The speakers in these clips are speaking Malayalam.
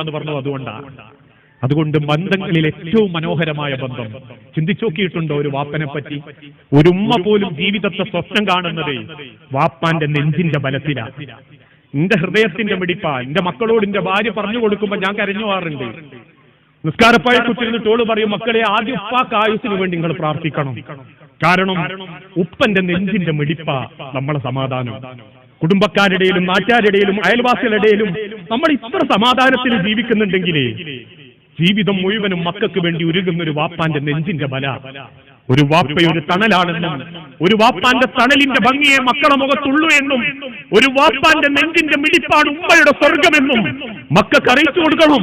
എന്ന് പറഞ്ഞത് അതുകൊണ്ടാണ്. അതുകൊണ്ട് ബന്ധങ്ങളിൽ ഏറ്റവും മനോഹരമായ ബന്ധം. ചിന്തിച്ചു നോക്കിയിട്ടുണ്ടോ ഒരു വാപ്പനെ പറ്റി? ഒരു ഉമ്മ പോലും ജീവിതത്തെ സ്വപ്നം കാണുന്നത് വാപ്പാന്റെ നെഞ്ചിന്റെ ബലത്തിലാണ് എന്റെ ഹൃദയത്തിന്റെ മിടിപ്പാ. എന്റെ മക്കളോട് എന്റെ ഭാര്യ പറഞ്ഞു കൊടുക്കുമ്പോ ഞാൻ കരഞ്ഞു പോകാറുണ്ട് നിസ്കാരപ്പായ കുത്തിരുന്ന് ടോൾ പറയും മക്കളെ ആദ്യം ഉപ്പാക്ക് ആയുസിന് വേണ്ടി നിങ്ങൾ പ്രാർത്ഥിക്കണം. കാരണം ഉപ്പന്റെ നെഞ്ചിന്റെ മിടിപ്പാ നമ്മളെ സമാധാനം. കുടുംബക്കാരുടെയിലും നാട്ടുകാരുടെയിലും അയൽവാസികളുടെയിലും നമ്മൾ ഇത്ര സമാധാനത്തിൽ ജീവിക്കുന്നുണ്ടെങ്കിലേ ജീവിതം മുഴുവനും മക്കൾക്ക് വേണ്ടി ഉരുകുന്ന ഒരു വാപ്പാന്റെ നെഞ്ചിന്റെ ബല. ഒരു വാപ്പ ഒരു തണലാണെന്നും ഒരു വാപ്പാന്റെ തണലിന്റെ ഭംഗിയെ മക്കളെ മുഖത്തുള്ളൂ എന്നും ഒരു വാപ്പാന്റെ നെഞ്ചിന്റെ മിടിപ്പാണ് ഉമ്മയുടെ സ്വർഗമെന്നും മക്കൾക്ക് അറിയിച്ചു കൊടുക്കണം.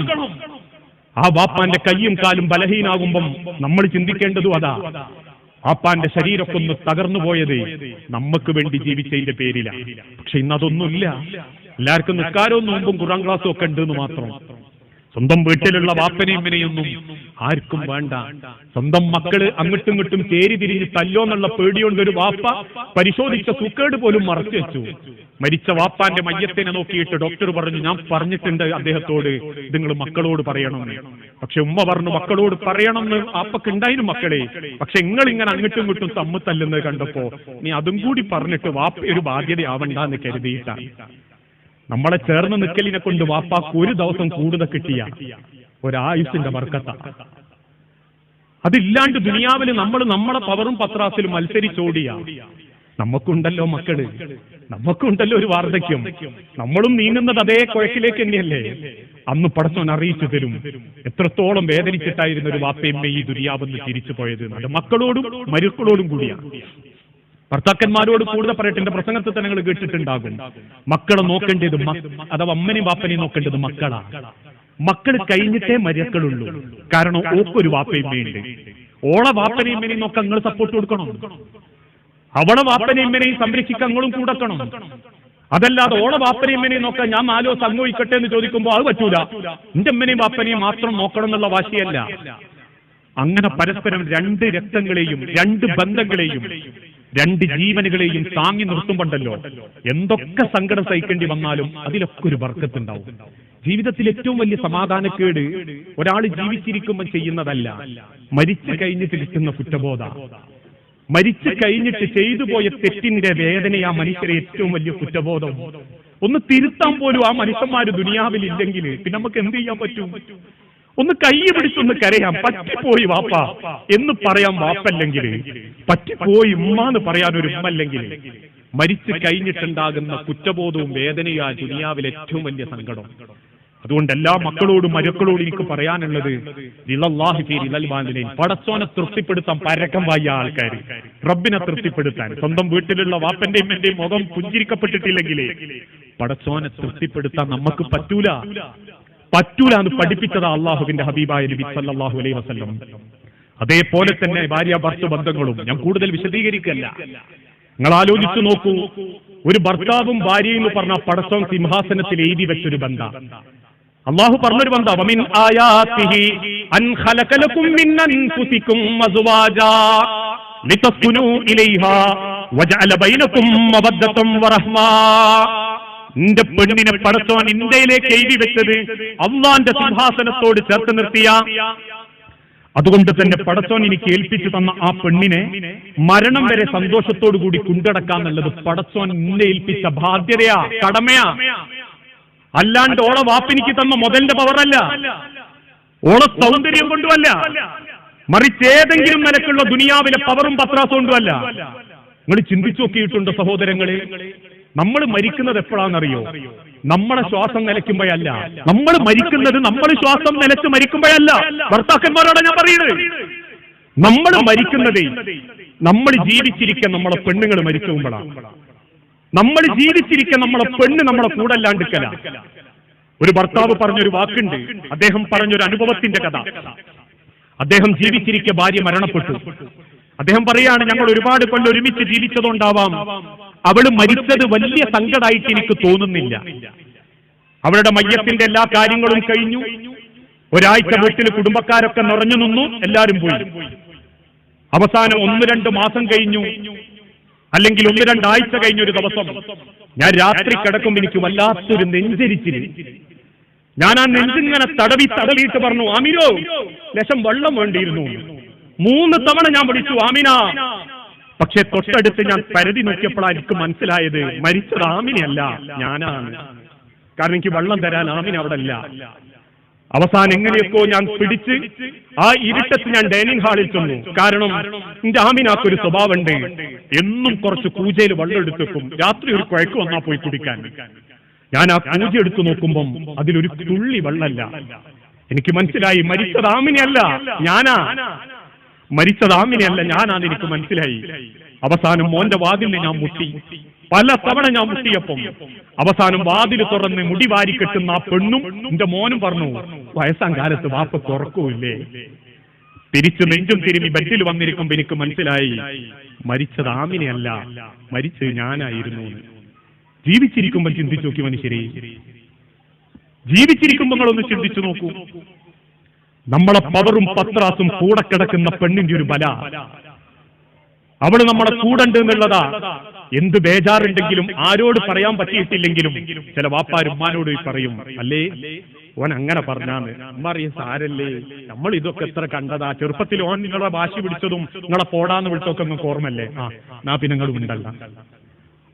ആ വാപ്പാന്റെ കയ്യും കാലും ബലഹീനാകുമ്പം നമ്മൾ ചിന്തിക്കേണ്ടതും അതാ. വാപ്പാന്റെ ശരീരമൊക്കെ ഒന്ന് തകർന്നു പോയത് നമുക്ക് വേണ്ടി ജീവിച്ചതിന്റെ പേരില. പക്ഷെ ഇന്ന് അതൊന്നുമില്ല എല്ലാവർക്കും നിസ്കാരവും നോമ്പും ഖുറാൻ ക്ലാസ്സും ഒക്കെ ഉണ്ട് എന്ന് മാത്രം. സ്വന്തം വീട്ടിലുള്ള വാപ്പനെയും ഇവനെയൊന്നും ആർക്കും വേണ്ട. സ്വന്തം മക്കൾ അങ്ങോട്ടും ഇങ്ങോട്ടും ചേരി തിരിഞ്ഞ് തല്ലോ എന്നുള്ള പേടിയോണ്ട് ഒരു വാപ്പ പരിശോധിച്ച സുക്കേട് പോലും മറച്ചു. വെച്ചു മരിച്ച വാപ്പാന്റെ മയ്യത്തിനെ നോക്കിയിട്ട് ഡോക്ടർ പറഞ്ഞു ഞാൻ പറഞ്ഞിട്ടുണ്ട് അദ്ദേഹത്തോട് നിങ്ങൾ മക്കളോട് പറയണമെന്ന്. പക്ഷെ ഉമ്മ പറഞ്ഞു മക്കളോട് പറയണമെന്ന് ആപ്പക്ക് ഉണ്ടായിരുന്നു മക്കളെ. പക്ഷെ നിങ്ങൾ ഇങ്ങനെ അങ്ങോട്ടും ഇങ്ങോട്ടും തമ്മു തല്ലുന്നത് കണ്ടപ്പോ നീ അതും കൂടി പറഞ്ഞിട്ട് വാപ്പ ഒരു ബാധ്യതയാവണ്ടെന്ന് കരുതിയിട്ടാണ്. നമ്മളെ ചേർന്ന് നിക്കലിനെ കൊണ്ട് വാപ്പാക്ക് ഒരു ദിവസം കൂടുതൽ കിട്ടിയ. ഒരായുസിന്റെ വർക്കത്ത. അതില്ലാണ്ട് ദുനിയാവിൽ നമ്മൾ നമ്മളെ പവറും പത്രാസിലും മത്സരിച്ചോടിയ. നമുക്കുണ്ടല്ലോ മക്കൾ. നമുക്കുണ്ടല്ലോ ഒരു വാർദ്ധക്യം. നമ്മളും നീങ്ങുന്നത് അതേ കുഴക്കിലേക്ക് തന്നെയല്ലേ? അന്ന് പടച്ചോൻ അറിയിച്ചു തരും. എത്രത്തോളം വേദനിച്ചിട്ടായിരുന്നു ഒരു വാപ്പയമ്മ ഈ ദുരിയാവെന്ന് തിരിച്ചു പോയത്. മക്കളോടും മരുക്കളോടും കൂടിയാണ് ഭർത്താക്കന്മാരോട് കൂടുതൽ പറയട്ടെ എന്റെ പ്രസംഗത്തിൽ തന്നെ കേട്ടിട്ടുണ്ടാകും. മക്കളെ നോക്കേണ്ടത് അഥവാ അമ്മനെയും ബാപ്പനെയും നോക്കേണ്ടത് മക്കളാ. മക്കൾ കഴിഞ്ഞിട്ടേ മര്യക്കളുള്ളൂ കാരണം ഒപ്പൊരു വാപ്പയും വേണ്ടി ഓളെ വാപ്പനെയും ഇമ്മനെയും നോക്കാൻ നിങ്ങൾ സപ്പോർട്ട് കൊടുക്കണം. അവളെ വാപ്പനെയും ഇമ്മനെയും സംരക്ഷിക്കാൻ നിങ്ങളും കൂടക്കണം. അതല്ലാതെ ഓളെ വാപ്പനെയും ഇമ്മനെയും നോക്കാൻ ഞാൻ നാലോ സംഭവിക്കട്ടെ എന്ന് ചോദിക്കുമ്പോൾ അത് പറ്റൂല. എന്റെ അമ്മനെയും വാപ്പനെയും മാത്രം നോക്കണം എന്നുള്ള വാശിയല്ല. അങ്ങനെ പരസ്പരം രണ്ട് രക്തങ്ങളെയും രണ്ട് ബന്ധങ്ങളെയും രണ്ട് ജീവനുകളെയും താങ്ങി നിർത്തുമ്പോണ്ടല്ലോ. എന്തൊക്കെ സങ്കടം സഹിക്കേണ്ടി വന്നാലും അതിലൊക്കെ ഒരു വർക്കത്തുണ്ടാവും. ജീവിതത്തിൽ ഏറ്റവും വലിയ സമാധാനക്കേട് ഒരാൾ ജീവിച്ചിരിക്കുമ്പോൾ ചെയ്യുന്നതല്ല. മരിച്ചു കഴിഞ്ഞിട്ട് കിട്ടുന്ന കുറ്റബോധ. മരിച്ചു കഴിഞ്ഞിട്ട് ചെയ്തു പോയ തെറ്റിന്റെ വേദന ആ മനുഷ്യരെ ഏറ്റവും വലിയ കുറ്റബോധം. ഒന്ന് തിരുത്താൻ പോലും ആ മനുഷ്യന്മാര് ദുനിയാവിൽ ഇല്ലെങ്കിൽ പിന്നെ നമുക്ക് എന്ത് ചെയ്യാൻ പറ്റും? ഒന്ന് കൈ പിടിച്ചൊന്ന് കരയാം. പറ്റിപ്പോയി വാപ്പ. എന്ന് പറയാൻ വാപ്പല്ലെങ്കിൽ പറ്റിപ്പോയി ഉമ്മ എന്ന് പറയാൻ ഒരു ഉമ്മല്ലെങ്കിൽ മരിച്ചു കഴിഞ്ഞിട്ടുണ്ടാകുന്ന കുറ്റബോധവും വേദനയും ആ ദുനിയാവിലെ ഏറ്റവും വലിയ സങ്കടം. അതുകൊണ്ട് എല്ലാ മക്കളോടും മരുക്കളോടും എനിക്ക് പറയാനുള്ളത് പടച്ചോനെ തൃപ്തിപ്പെടുത്താൻ പരക്കം വായ ആൾക്കാർ റബ്ബിനെ തൃപ്തിപ്പെടുത്താൻ. സ്വന്തം വീട്ടിലുള്ള വാപ്പന്റെയും എന്റെയും മുഖം പുഞ്ചിരിക്കപ്പെട്ടിട്ടില്ലെങ്കിലേ. പടച്ചോനെ തൃപ്തിപ്പെടുത്താൻ നമുക്ക് പറ്റൂല. പറ്റൂല എന്ന് പഠിപ്പിച്ചതാ അള്ളാഹുവിന്റെ ഹബീബായ നബി സല്ലാഹു അലൈഹി വസ്ലം അതേപോലെ തന്നെ ഭാര്യ ഭർത്തു ബന്ധങ്ങളും ഞാൻ കൂടുതൽ വിശദീകരിക്കല്ല. നിങ്ങൾ ആലോചിച്ചു നോക്കൂ ഒരു ഭർത്താവും ഭാര്യയും എന്ന് പറഞ്ഞ പടച്ചോൻ സിംഹാസനത്തിൽ എഴുതി വെച്ചൊരു ബന്ധ. അള്ളാഹു പറഞ്ഞൊരു ബന്ധ ആയാതിഹി അൻ അസ്വാജാ ഇലൈഹാ വജഅല വറഹ്മാ. നിന്റെ പെണ്ണിനെ പടത്തോൻ ഇന്ത്യയിലേക്ക് എഴുതി വെച്ചത് അള്ളാന്റെ സിംഹാസനത്തോട് ചേർത്ത് നിർത്തിയ. അതുകൊണ്ട് തന്നെ പടച്ചോൻ എനിക്ക് ഏൽപ്പിച്ചു തന്ന ആ പെണ്ണിനെ മരണം വരെ സന്തോഷത്തോടു കൂടി കൊണ്ടടക്കാന്നുള്ളത് പടച്ചോൻ നിന്നെ ഏൽപ്പിച്ച ബാധ്യതയാ കടമയാ. അല്ലാണ്ട് ഓളെ വാപ്പിനിക്ക് തന്ന മുതലിന്റെ പവറല്ല. ഓളെ സൗന്ദര്യം കൊണ്ടുമല്ല. മറിച്ച് ഏതെങ്കിലും നിലക്കുള്ള ദുനിയാവിലെ പവറും പത്രാസും കൊണ്ടുമല്ല നിങ്ങൾ ചിന്തിച്ചു നോക്കിയിട്ടുണ്ട് സഹോദരങ്ങളെ? നമ്മൾ മരിക്കുന്നത് എപ്പോഴാണെന്നറിയോ? നമ്മളെ ശ്വാസം നിലയ്ക്കുമ്പോഴല്ല നമ്മൾ മരിക്കുന്നത് നമ്മൾ ശ്വാസം നിലച്ച് മരിക്കുമ്പോഴല്ല. ഭർത്താക്കന്മാരോട് ഞാൻ പറയുന്നത്. നമ്മൾ മരിക്കുന്നതേ നമ്മൾ ജീവിച്ചിരിക്കാൻ നമ്മളെ പെണ്ണുങ്ങൾ മരിക്കുമ്പോഴാണ് നമ്മൾ ജീവിച്ചിരിക്കാൻ നമ്മളെ പെണ്ണ് നമ്മളെ കൂടെ അല്ലാണ്ടിക്കല ഒരു ഭർത്താവ് പറഞ്ഞൊരു വാക്കുണ്ട്. അദ്ദേഹം പറഞ്ഞൊരു അനുഭവത്തിന്റെ കഥ. അദ്ദേഹം ജീവിച്ചിരിക്കെ ഭാര്യ മരണപ്പെട്ടു. അദ്ദേഹം പറയാണ് ഞങ്ങൾ ഒരുപാട് കൊല്ലം ഒരുമിച്ച് ജീവിച്ചതുകൊണ്ടാവാം. അവൾ മരിച്ചത് വലിയ സങ്കടമായിട്ട് എനിക്ക് തോന്നുന്നില്ല. അവളുടെ മയ്യത്തിന്റെ എല്ലാ കാര്യങ്ങളും കഴിഞ്ഞു. ഒരാഴ്ച വീട്ടിൽ കുടുംബക്കാരൊക്കെ നിറഞ്ഞു നിന്നു. എല്ലാരും പോയി. അവസാനം ഒന്ന് രണ്ട് മാസം കഴിഞ്ഞു. അല്ലെങ്കിൽ ഒന്ന് രണ്ടാഴ്ച കഴിഞ്ഞ ഒരു ദിവസം ഞാൻ രാത്രി കിടക്കും എനിക്ക് വല്ലാത്തൊരു നെഞ്ചരിച്ചിരി ഞാൻ ആ നെഞ്ചിങ്ങനെ തടവി തടവിയിട്ട് പറഞ്ഞു ആമിനോ ലക്ഷം വെള്ളം വേണ്ടിയിരുന്നു. മൂന്ന് തവണ ഞാൻ വിളിച്ചു ആമിന പക്ഷെ തൊട്ടടുത്ത് ഞാൻ പരതി നോക്കിയപ്പോഴാണ് എനിക്ക് മനസ്സിലായത് മരിച്ചത് ആമിനയല്ല ഞാനാണ്. കാരണം എനിക്ക് വെള്ളം തരാൻ ആമിന അവിടെ അല്ല അവസാനം എങ്ങനെയൊക്കെയോ ഞാൻ പിടിച്ച് ആ ഇരുട്ടത്ത് ഞാൻ ഡൈനിങ് ഹാളിൽ ചെന്നു. കാരണം എന്റെ ആമിനാക്കൊരു സ്വഭാവമുണ്ട്. എന്നും കുറച്ച് പൂജയിൽ വെള്ളം എടുത്തേക്കും രാത്രി ഒരു കുഴക്ക് വന്നാ പോയി കുടിക്കാൻ. ഞാൻ ആ പൂജ എടുത്തു നോക്കുമ്പം അതിലൊരു തുള്ളി വെള്ളമല്ല. എനിക്ക് മനസ്സിലായി മരിച്ചത് ആമിനെയല്ല ഞാനാ. മരിച്ചത് ആമിനെയല്ല ഞാനാണ് എനിക്ക് മനസ്സിലായി. അവസാനം മോന്റെ വാതിലിന് ഞാൻ മുട്ടി. പല തവണ ഞാൻ മുട്ടിയപ്പം അവസാനം വാതിൽ തുറന്ന് മുടി വാരി കെട്ടുന്ന ആ പെണ്ണും എന്റെ മോനും പറഞ്ഞു വയസ്സാം കാലത്ത് വാപ്പ തുറക്കൂല്ലേ? തിരിച്ചു നെഞ്ചും തിരുമി ബെഡിൽ വന്നിരിക്കുമ്പോ എനിക്ക് മനസ്സിലായി മരിച്ചത് ആമിനെയല്ല മരിച്ചത് ഞാനായിരുന്നു. ജീവിച്ചിരിക്കുമ്പോൾ ചിന്തിച്ചു നോക്കി മനുഷ്യരെ. ജീവിച്ചിരിക്കുമ്പോൾ നിങ്ങളൊന്ന് ചിന്തിച്ചു നോക്കൂ. നമ്മളെ പവറും പത്രാസും കൂടെ കിടക്കുന്ന പെണ്ണിന്റെ ഒരു ബല. അവൾ നമ്മളെ കൂടണ്ട് എന്നുള്ളതാ. എന്ത് ബേജാറുണ്ടെങ്കിലും ആരോട് പറയാൻ പറ്റിയിട്ടില്ലെങ്കിലും ചില വാപ്പാരുമ്മാനോട് പറയും അല്ലേ ഓൻ അങ്ങനെ പറഞ്ഞാന്ന്. അമ്മ അറിയ സാരല്ലേ? നമ്മൾ ഇതൊക്കെ എത്ര കണ്ടതാ? ചെറുപ്പത്തിൽ ഓൻ നിങ്ങളെ വാശി പിടിച്ചതും നിങ്ങളെ പോടാന്ന് വിളിച്ചൊക്കെ നിങ്ങൾക്ക് ഓർമ്മല്ലേ ആ നാ പിന്നെ നിങ്ങൾ ഉണ്ടല്ല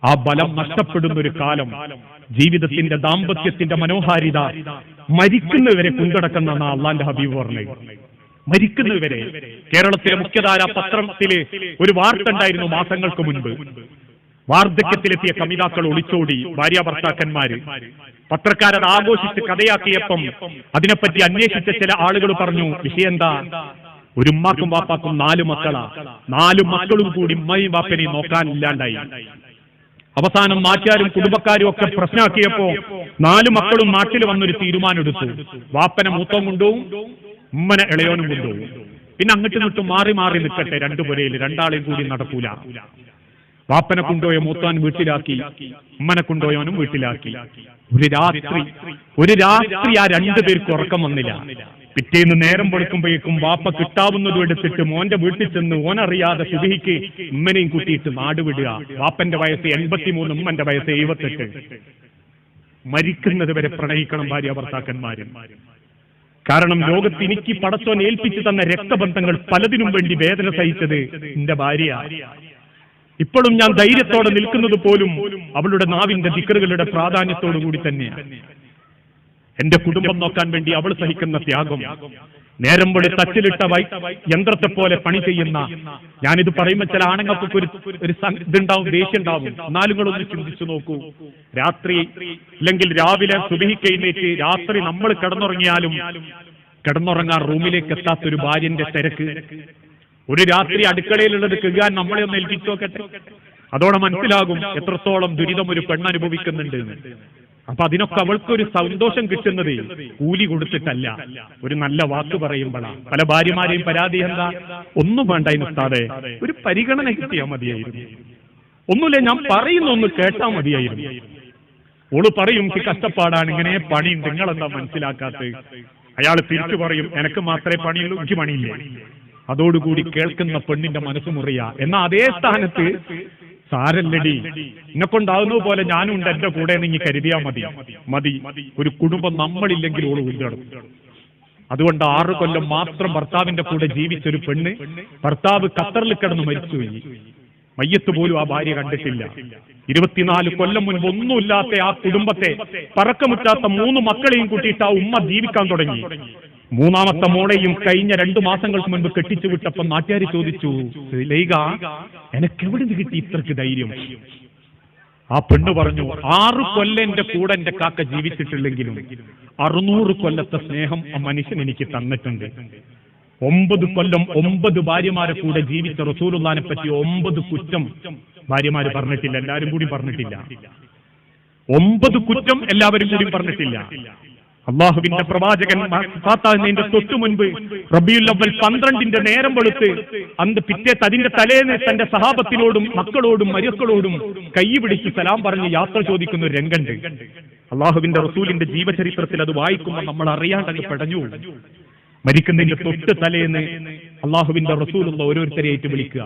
ആ ബലം നഷ്ടപ്പെടുന്ന ഒരു കാലം. ജീവിതത്തിന്റെ ദാമ്പത്യത്തിന്റെ മനോഹാരിത മരിക്കുന്നവരെ കൊണ്ടടക്കുന്ന അള്ളാന്റെ ഹബീബ് പറഞ്ഞത് മരിക്കുന്നവരെ. കേരളത്തിലെ മുഖ്യധാര പത്രത്തിൽ ഒരു വാർത്ത ഉണ്ടായിരുന്നു മാസങ്ങൾക്ക് മുൻപ്. വാർദ്ധക്യത്തിലെത്തിയ കമിതാക്കൾ ഒളിച്ചോടി ഭാര്യ ഭർത്താക്കന്മാര്. പത്രക്കാരത് ആഘോഷിച്ച് കഥയാക്കിയപ്പം അതിനെപ്പറ്റി അന്വേഷിച്ച ചില ആളുകൾ പറഞ്ഞു വിഷയം എന്താ ഒരു ഉമ്മാക്കും വാപ്പാക്കും നാല് മക്കളാ. നാല് മക്കളും കൂടി ഉമ്മയും വാപ്പനെയും നോക്കാനില്ലാണ്ടായി. അവസാനം നാട്ടുകാരും കുടുംബക്കാരും ഒക്കെ പ്രശ്നമാക്കിയപ്പോ നാലു മക്കളും നാട്ടിൽ വന്നൊരു തീരുമാനം എടുത്തു വാപ്പനെ മൂത്തം കൊണ്ടുപോകും ഉമ്മനെ ഇളയോനും കൊണ്ടുപോകും. പിന്നെ അങ്ങോട്ടും ഇങ്ങോട്ടും മാറി മാറി നിൽക്കട്ടെ രണ്ടു പുരയിൽ രണ്ടാളെയും കൂടി നടക്കൂല. വാപ്പനെ കൊണ്ടുപോയ മൂത്താൻ വീട്ടിലാക്കി അമ്മനെ കൊണ്ടുപോയവനും വീട്ടിലാക്കി. ഒരു രാത്രി ഒരു രാത്രി ആ രണ്ടു പേർക്ക് ഉറക്കം വന്നില്ല. പിറ്റേന്ന് നേരം പൊടുക്കുമ്പോഴേക്കും വാപ്പ കിട്ടാവുന്നതും എടുത്തിട്ട് മോന്റെ വീട്ടിൽ ചെന്ന് ഓനറിയാതെ സുഖിക്ക് ഉമ്മനെയും കൂട്ടിയിട്ട് നാട് വിടുക. വാപ്പന്റെ വയസ്സ് എൺപത്തിമൂന്ന് ഉമ്മന്റെ വയസ്സ് എഴുപത്തെട്ട്. മരിക്കുന്നത് വരെ പ്രണയിക്കണം ഭാര്യ ഭർത്താക്കന്മാരും. കാരണം ലോകത്ത് എനിക്ക് പടച്ചോൻ ഏൽപ്പിച്ചു തന്ന രക്തബന്ധങ്ങൾ പലതിനും വേണ്ടി വേദന സഹിച്ചത് എന്റെ ഭാര്യ. ഇപ്പോഴും ഞാൻ ധൈര്യത്തോടെ നിൽക്കുന്നത് പോലും അവളുടെ നാവിന്റെ ദിക്കറുകളുടെ പ്രാധാന്യത്തോടു കൂടി തന്നെയാണ്. എന്റെ കുടുംബം നോക്കാൻ വേണ്ടി അവൾ സഹിക്കുന്ന ത്യാഗം നേരം പൊടി തച്ചിലിട്ട വൈ യന്ത്രത്തെ പോലെ പണി ചെയ്യുന്ന ഞാനിത് പറയുമ്പോൾ ചില ആണുങ്ങൾക്ക് ഒരു ഒരു ഇതുണ്ടാവും ദേഷ്യം ഉണ്ടാവും എന്നാലും ഒന്ന് ചിന്തിച്ചു നോക്കൂ. രാത്രി അല്ലെങ്കിൽ രാവിലെ സുബഹിക്ക് എഴുന്നേറ്റ് രാത്രി നമ്മൾ കിടന്നുറങ്ങിയാലും കിടന്നുറങ്ങാൻ റൂമിലേക്ക് എത്താത്ത ഒരു ഭാര്യന്റെ തിരക്ക് ഒരു രാത്രി അടുക്കളയിലുള്ളത് കഴുകാൻ നമ്മളെ ഒന്ന് ഏൽപ്പിച്ചു നോക്കട്ടെ. അതോടെ മനസ്സിലാകും എത്രത്തോളം ദുരിതം ഒരു പെണ്ണ് അനുഭവിക്കുന്നുണ്ട്. അപ്പൊ അതിനൊക്കെ അവൾക്കൊരു സന്തോഷം കിട്ടുന്നത് കൂലി കൊടുത്തിട്ടല്ല. ഒരു നല്ല വാക്ക് പറയുമ്പോഴാണ് പല ഭാര്യമാരെയും പരാതി എന്താ? ഒന്നും വേണ്ട ഇന്നത്താതെ ഒരു പരിഗണന കിട്ടിയാൽ മതിയായിരുന്നു. ഒന്നുമില്ല ഞാൻ പറയുന്ന ഒന്ന് കേട്ടാൽ മതിയായിരുന്നു. ഓൾ പറയും കഷ്ടപ്പാടാണ് ഇങ്ങനെ പണി നിങ്ങളെന്താ മനസ്സിലാക്കാത്തത്? അയാൾ തിരിച്ചു പറയും എനക്ക് മാത്രമേ പണിയുള്ളൂ എനിക്ക് പണിയില്ലേ? അതോടുകൂടി കേൾക്കുന്ന പെണ്ണിന്റെ മനസ്സ് മുറിയ എന്നാ അതേ സ്ഥാനത്ത് സാരല്ലടി. എന്നെക്കൊണ്ടാവുന്നത് പോലെ ഞാനും ഉണ്ട് എന്റെ കൂടെ നീ കരുതിയാ മതി. മതി. ഒരു കുടുംബം നമ്മളില്ലെങ്കിൽ ഓൾ ഉയർത്തും അതുകൊണ്ട് ആറ് കൊല്ലം മാത്രം ഭർത്താവിന്റെ കൂടെ ജീവിച്ചൊരു പെണ്ണ് ഭർത്താവ് ഖത്തറിൽ കിടന്ന് മരിച്ചുപോയി മയ്യത്ത് പോലും ആ ഭാര്യ കണ്ടിട്ടില്ല. ഇരുപത്തിനാല് കൊല്ലം മുൻപ് ഒന്നുമില്ലാത്ത ആ കുടുംബത്തെ പറക്കമുറ്റാത്ത മൂന്ന് മക്കളെയും കൂട്ടിയിട്ട് ആ ഉമ്മ ജീവിക്കാൻ തുടങ്ങി. മൂന്നാമത്തെ മോളെയും കഴിഞ്ഞ രണ്ടു മാസങ്ങൾക്ക് മുൻപ് കെട്ടിച്ചു വിട്ടപ്പോൾ നാട്ടുകാരി ചോദിച്ചു ലൈക എനക്ക് എവിടെ നിന്ന് കിട്ടി ഇത്രക്ക് ധൈര്യം? ആ പെണ്ണ് പറഞ്ഞു ആറ് കൊല്ലം എന്റെ കൂടെ എന്റെ കാക്ക ജീവിച്ചിട്ടില്ലെങ്കിലും അറുന്നൂറ് കൊല്ലത്തെ സ്നേഹം ആ മനുഷ്യൻ എനിക്ക് തന്നിട്ടുണ്ട്. ഒമ്പത് കൊല്ലം ഒമ്പത് ഭാര്യമാരെ കൂടെ ജീവിച്ച റസൂലുള്ളാനെ പറ്റി ഒമ്പത് കുറ്റം ഭാര്യമാര് പറഞ്ഞിട്ടില്ല എല്ലാവരും കൂടി പറഞ്ഞിട്ടില്ല. ഒമ്പത് കുറ്റം എല്ലാവരും കൂടി പറഞ്ഞിട്ടില്ല. അള്ളാഹുവിന്റെ പ്രവാചകൻ ഫാത്താഹിന്റെ തൊട്ടു മുൻപ് റബിയുല്ലവൽ പന്ത്രണ്ടിന്റെ നേരം വെളുത്ത് അന്ന് പിറ്റേ അതിന്റെ തലേന്ന് തന്റെ സഹാബത്തിനോടും മക്കളോടും മരുക്കളോടും കൈ പിടിച്ച് സലാം പറഞ്ഞ് യാത്ര ചോദിക്കുന്ന ഒരു രംഗണ്ട്. അള്ളാഹുവിന്റെ റസൂലിന്റെ ജീവചരിത്രത്തിൽ അത് വായിക്കുമ്പോൾ നമ്മൾ അറിയാണ്ടങ്ങ് പെടഞ്ഞു. മരിക്കുന്നതിന്റെ തൊട്ട് തലേന്ന് അള്ളാഹുവിന്റെ റസൂലുള്ള ഓരോരുത്തരെയായിട്ട് വിളിക്കുക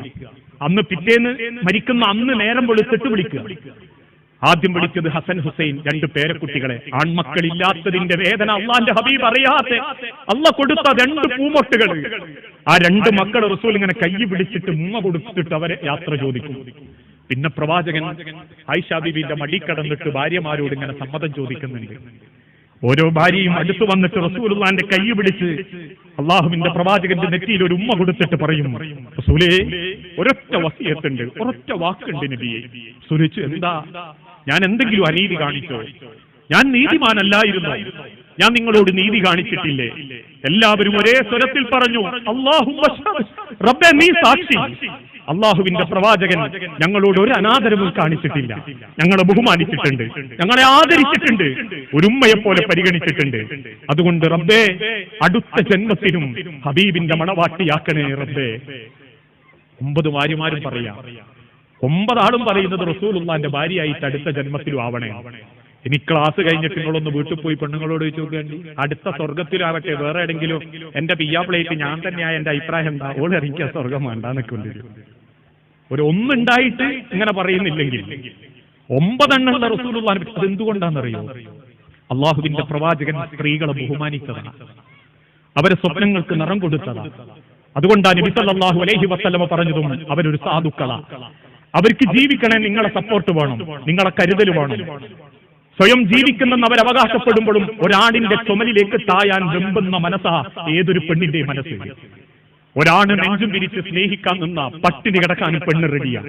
അന്ന് പിറ്റേന്ന് മരിക്കുന്ന അന്ന് നേരം വെളുത്തിട്ട് വിളിക്കുക. ആദ്യം വിളിച്ചത് ഹസൻ ഹുസൈൻ രണ്ട് പേരക്കുട്ടികളെ. ആൺമക്കളില്ലാത്തതിന്റെ വേദന അള്ളാന്റെ ഹബീബ് അറിയാതെ അള്ള കൊടുത്ത രണ്ട് പൂമൊട്ടുകൾ ആ രണ്ട് മക്കൾ റസൂൽ ഇങ്ങനെ കൈ പിടിച്ചിട്ട് ഉമ്മ കൊടുത്തിട്ട് അവരെ യാത്ര ചോദിക്കും. പിന്നെ പ്രവാചകൻ ആയിഷാ ബീബിന്റെ മടി കടന്നിട്ട് ഭാര്യമാരോട് ഇങ്ങനെ സമ്മതം ചോദിക്കുന്നുണ്ട്. ഓരോ ഭാര്യയും അടുത്ത് വന്നിട്ട് റസൂലുള്ളാന്റെ കൈ പിടിച്ച് അള്ളാഹുവിന്റെ പ്രവാചകന്റെ നെറ്റിയിൽ ഒരു ഉമ്മ കൊടുത്തിട്ട് പറയും റസൂലേ ഒരൊറ്റ വസിയത്തുണ്ട് ഒരൊറ്റ വാക്കുണ്ട് നബിയെ. സുരിച്ച് എന്താ? ഞാൻ എന്തെങ്കിലും അനീതി കാണിച്ചോ? ഞാൻ നീതിമാനല്ലായിരുന്നു? ഞാൻ നിങ്ങളോട് നീതി കാണിച്ചിട്ടില്ലേ? എല്ലാവരും ഒരേ സ്വരത്തിൽ പറഞ്ഞു അള്ളാഹു റബ്ബെ നീ സാക്ഷി. അള്ളാഹുവിന്റെ പ്രവാചകൻ ഞങ്ങളോട് ഒരു അനാദരവും കാണിച്ചിട്ടില്ല. ഞങ്ങളെ ബഹുമാനിച്ചിട്ടുണ്ട്. ഞങ്ങളെ ആദരിച്ചിട്ടുണ്ട്. ഒരുമ്മയെ പോലെ പരിഗണിച്ചിട്ടുണ്ട്. അതുകൊണ്ട് റബ്ബേ അടുത്ത ജന്മത്തിനും ഹബീബിന്റെ മണവാട്ടിയാക്കണേ റബ്ബേ. ഒമ്പത് വാര്യമാരും പറയാം. ഒമ്പതാളും പറയുന്നത് റസൂലുള്ളാന്റെ ഭാര്യയായിട്ട് അടുത്ത ജന്മത്തിലും ആവണേ. ഇനി ക്ലാസ് കഴിഞ്ഞിട്ട് നിങ്ങളൊന്ന് വീട്ടിൽ പോയി പെണ്ണുങ്ങളോട് ചോദിച്ചു നോക്കേണ്ടി. അടുത്ത സ്വർഗത്തിലാവട്ടെ വേറെ എവിടെങ്കിലും എന്റെ പിയ്യാ പ്ലേറ്റ് ഞാൻ തന്നെയായ എന്റെ അഭിപ്രായം എന്താ? ഓൾ ആ സ്വർഗം വേണ്ടാന്നൊക്കെ ഉണ്ട് ഒരു ഒന്നുണ്ടായിട്ട് ഇങ്ങനെ പറയുന്നില്ലെങ്കിൽ ഒമ്പതെണ്ണമുള്ള റസൂലുള്ള അത് എന്തുകൊണ്ടാണെന്നറിയോ അള്ളാഹുവിന്റെ പ്രവാചകൻ സ്ത്രീകളെ ബഹുമാനിച്ചതാണ്. അവരെ സ്വപ്നങ്ങൾക്ക് നിറം കൊടുത്തതാണ്. അതുകൊണ്ടാണ് നബി സല്ലല്ലാഹു അലൈഹി വസല്ലമ പറഞ്ഞതും അവരൊരു സാധുക്കള. അവർക്ക് ജീവിക്കണേ നിങ്ങളെ സപ്പോർട്ട് വേണം നിങ്ങളെ കരുതൽ വേണം. സ്വയം ജീവിക്കുന്നെന്ന് അവർ അവകാശപ്പെടുമ്പോഴും ഒരാണിന്റെ ചുമലിലേക്ക് തായാൻ വെമ്പുന്ന മനസ്സാ ഏതൊരു പെണ്ണിന്റെ മനസ്സ്. ഒരാണ് നെഞ്ചും പിരിച്ച് സ്നേഹിക്കാൻ നിന്ന പട്ടിണി കിടക്കാനും പെണ്ണ് റെഡിയാ.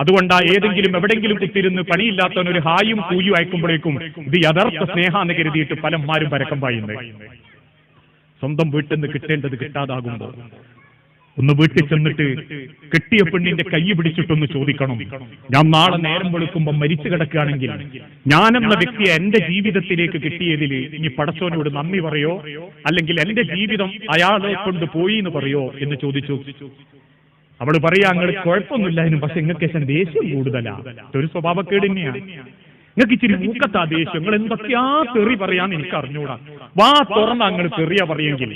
അതുകൊണ്ടാ ഏതെങ്കിലും എവിടെങ്കിലും കുത്തിരുന്ന് പണിയില്ലാത്തവൻ ഒരു ഹായും കൂയും അയക്കുമ്പോഴേക്കും ഇത് യഥാർത്ഥ സ്നേഹാന്ന് കരുതിയിട്ട് പലന്മാരും പരക്കം പായുന്നത് സ്വന്തം വീട്ടിൽ നിന്ന് കിട്ടേണ്ടത് കിട്ടാതാകുമ്പോ ഒന്ന് വീട്ടിൽ ചെന്നിട്ട് കെട്ടിയ പെണ്ണിന്റെ കൈ പിടിച്ചിട്ടൊന്ന് ചോദിക്കണം. ഞാൻ നാളെ നേരം വെളുക്കുമ്പോൾ മരിച്ചു കിടക്കുകയാണെങ്കിൽ ഞാനെന്ന വ്യക്തിയെ എന്റെ ജീവിതത്തിലേക്ക് കിട്ടിയതിൽ ഇനി പടച്ചോനോട് നന്ദി പറയോ? അല്ലെങ്കിൽ എന്റെ ജീവിതം അയാളെ കൊണ്ട് പോയി എന്ന് പറയോ എന്ന് ചോദിച്ചു. അവൾ പറയാ നിങ്ങൾ കുഴപ്പമൊന്നുമില്ലായിരുന്നു പക്ഷെ നിങ്ങൾക്ക് ശേഷം ദേഷ്യം കൂടുതലാ. ഒരു സ്വഭാവക്കേട് തന്നെയാണ് നിങ്ങൾക്ക് ഇച്ചിരി മൂക്കത്ത ദേഷ്യം നിങ്ങൾ എന്തൊക്കെയാ തെറി പറയാൻ എനിക്ക് അറിഞ്ഞൂടാ വാ തുറന്ന അങ്ങൾ തെറിയ പറയെങ്കിൽ.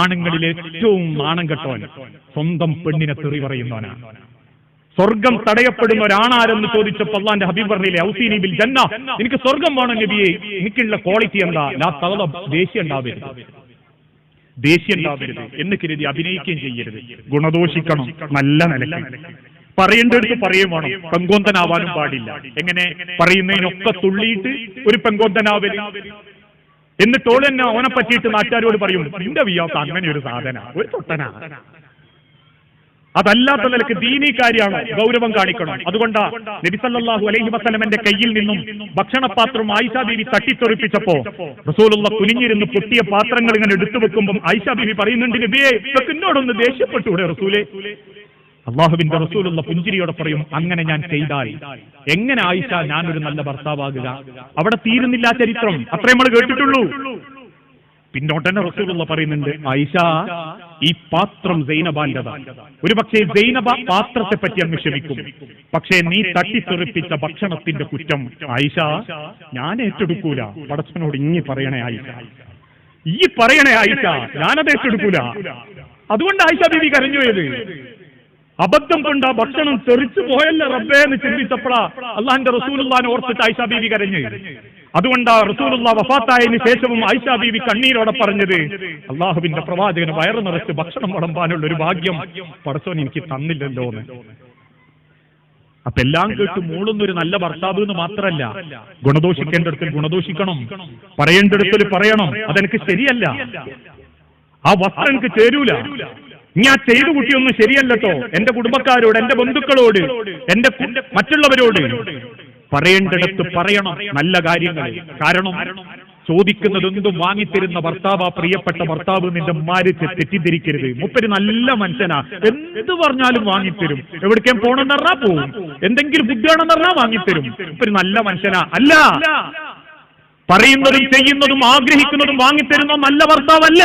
ആണുങ്ങളിൽ ഏറ്റവും നാണം കെട്ടവൻ സ്വന്തം പെണ്ണിനെ തെറി പറയുന്നവനാണ് സ്വർഗം തടയപ്പെടുന്ന ഒരാണാരെന്ന് ചോദിച്ചപ്പോൾ അള്ളാന്റെ ഹബീബ് പറഞ്ഞില്ലേ ഔസീനി ബിൽ ജന്ന. എനിക്ക് സ്വർഗം വേണം നബിയെ എനിക്കുള്ള ക്വാളിറ്റി എന്താ? ലാ തവള ദേഷ്യം ഉണ്ടാവരുത്. ദേഷ്യം ഉണ്ടാവരുത്. എന്ന് കരുതി അഭിനയിക്കുകയും ചെയ്യരുത്. ഗുണദോഷിക്കണം നല്ല നിലയ്ക്ക് പറയേണ്ടടുത്ത് പറയും വേണം. പെങ്കോന്തനാവാനും പാടില്ല. എങ്ങനെ? പറയുന്നതിനൊക്കെ തുള്ളിയിട്ട് ഒരു പെങ്കോന്തനാവൽ. എന്നിട്ട് തന്നെ അവനെ പറ്റിയിട്ട് നാട്ടുകാരോട് പറയും നിന്റെ വിയാത്ത അങ്ങനെ ഒരു സാധന ഒരു തൊട്ടനാ. അതല്ലാത്ത നിലയ്ക്ക് ദീനീ കാര്യമാണ് ഗൗരവം കാണിക്കണം. അതുകൊണ്ടാ നബിസല്ലാഹു അലൈഹി വസ്ലമന്റെ കയ്യിൽ നിന്നും ഭക്ഷണപാത്രം ആയിഷ ബീവി തട്ടിത്തെറിപ്പിച്ചപ്പോ റസൂലുള്ള കുനിഞ്ഞിരുന്ന് പൊട്ടിയ പാത്രങ്ങൾ ഇങ്ങനെ എടുത്തു വെക്കുമ്പോൾ ആയിഷ ബീവി പറയുന്നുണ്ട് നബിയെ എന്നോടൊന്ന് ദേഷ്യപ്പെട്ടൂടെ റസൂലെ? അള്ളാഹുവിന്റെ റസൂലുള്ള പുഞ്ചിരിയോടെ പറയും അങ്ങനെ ഞാൻ ചെയ്താൽ എങ്ങനെ ആയിഷ ഞാനൊരു നല്ല ഭർത്താവാകുക? അവിടെ തീരുന്നില്ല ചരിത്രം. അത്രേ നമ്മൾ കേട്ടിട്ടുള്ളൂ. പിന്നോട്ടന്നെ റസൂലുള്ള പറയുന്നുണ്ട് ആയിഷ ഈ പാത്രം സൈനബാന്റതാ ഒരു പക്ഷേ സൈനബ പാത്രത്തെ പറ്റി അങ്ങ് ക്ഷമിക്കും. പക്ഷേ നീ തട്ടിത്തെറിപ്പിച്ച ഭക്ഷണത്തിന്റെ കുറ്റം. ആയിഷ ഞാൻ ഏറ്റെടുക്കൂല. പടച്ചനോട് ഇങ്ങി പറയണേ ആയിഷ. ഈ പറയണേ ആയിഷ. ഞാനത് ഏറ്റെടുക്കൂല. അതുകൊണ്ട് ആയിഷ ബീവി കരഞ്ഞു പോയത്. അബദ്ധം കൊണ്ട് ആ ഭക്ഷണം തെറിച്ചു പോയല്ല റബ്ബേ എന്ന് ചിന്തിച്ചപ്പോഴാ അള്ളാഹിന്റെ റസൂലുള്ളാനെ ഓർത്തിട്ട് ആയിഷ ബീവി കരഞ്ഞു. അതുകൊണ്ടാ റസൂലുള്ള വഫാത്തായതിനു ശേഷവും ആയിഷ ബീവി കണ്ണീരോടെ പറഞ്ഞത് അള്ളാഹുവിന്റെ പ്രവാചകന് വയറ് നിറച്ച് ഭക്ഷണം വിളമ്പാനുള്ള ഒരു ഭാഗ്യം പടച്ചോൻ എനിക്ക് തന്നില്ലല്ലോ എന്ന്. അപ്പൊ എല്ലാം കേട്ട് മൂളുന്നൊരു നല്ല ഭർത്താവ് എന്ന് മാത്രമല്ല ഗുണദോഷിക്കേണ്ടടത്തിൽ ഗുണദോഷിക്കണം പറയേണ്ടടത്തിൽ പറയണം അതെനിക്ക് ശരിയല്ല. ആ വസ്ത്രം എനിക്ക് ചേരൂല. ഞാൻ ചെയ്തു കുട്ടിയൊന്നും ശരിയല്ലട്ടോ. എന്റെ കുടുംബക്കാരോട് എന്റെ ബന്ധുക്കളോട് എന്റെ മറ്റുള്ളവരോട് പറയേണ്ടിടത്ത് പറയണം നല്ല കാര്യങ്ങൾ. കാരണം ചോദിക്കുന്നതെന്തും വാങ്ങിത്തരുന്ന ഭർത്താവ് ആ പ്രിയപ്പെട്ട ഭർത്താവ് നിന്റെ തെ- തെറ്റിദ്ധരിക്കരുത്. മുപ്പര് നല്ല മനുഷ്യനാ. എന്ത് പറഞ്ഞാലും വാങ്ങിത്തരും. എവിടേക്കും പോണെന്ന് പറഞ്ഞാ പോവും. എന്തെങ്കിലും ബുദ്ധിയാണെന്ന് പറഞ്ഞാ വാങ്ങിത്തരും. മുപ്പര് നല്ല മനുഷ്യനാ. അല്ല പറയുന്നതും ചെയ്യുന്നതും ആഗ്രഹിക്കുന്നതും വാങ്ങിത്തരുന്ന നല്ല ഭർത്താവല്ല.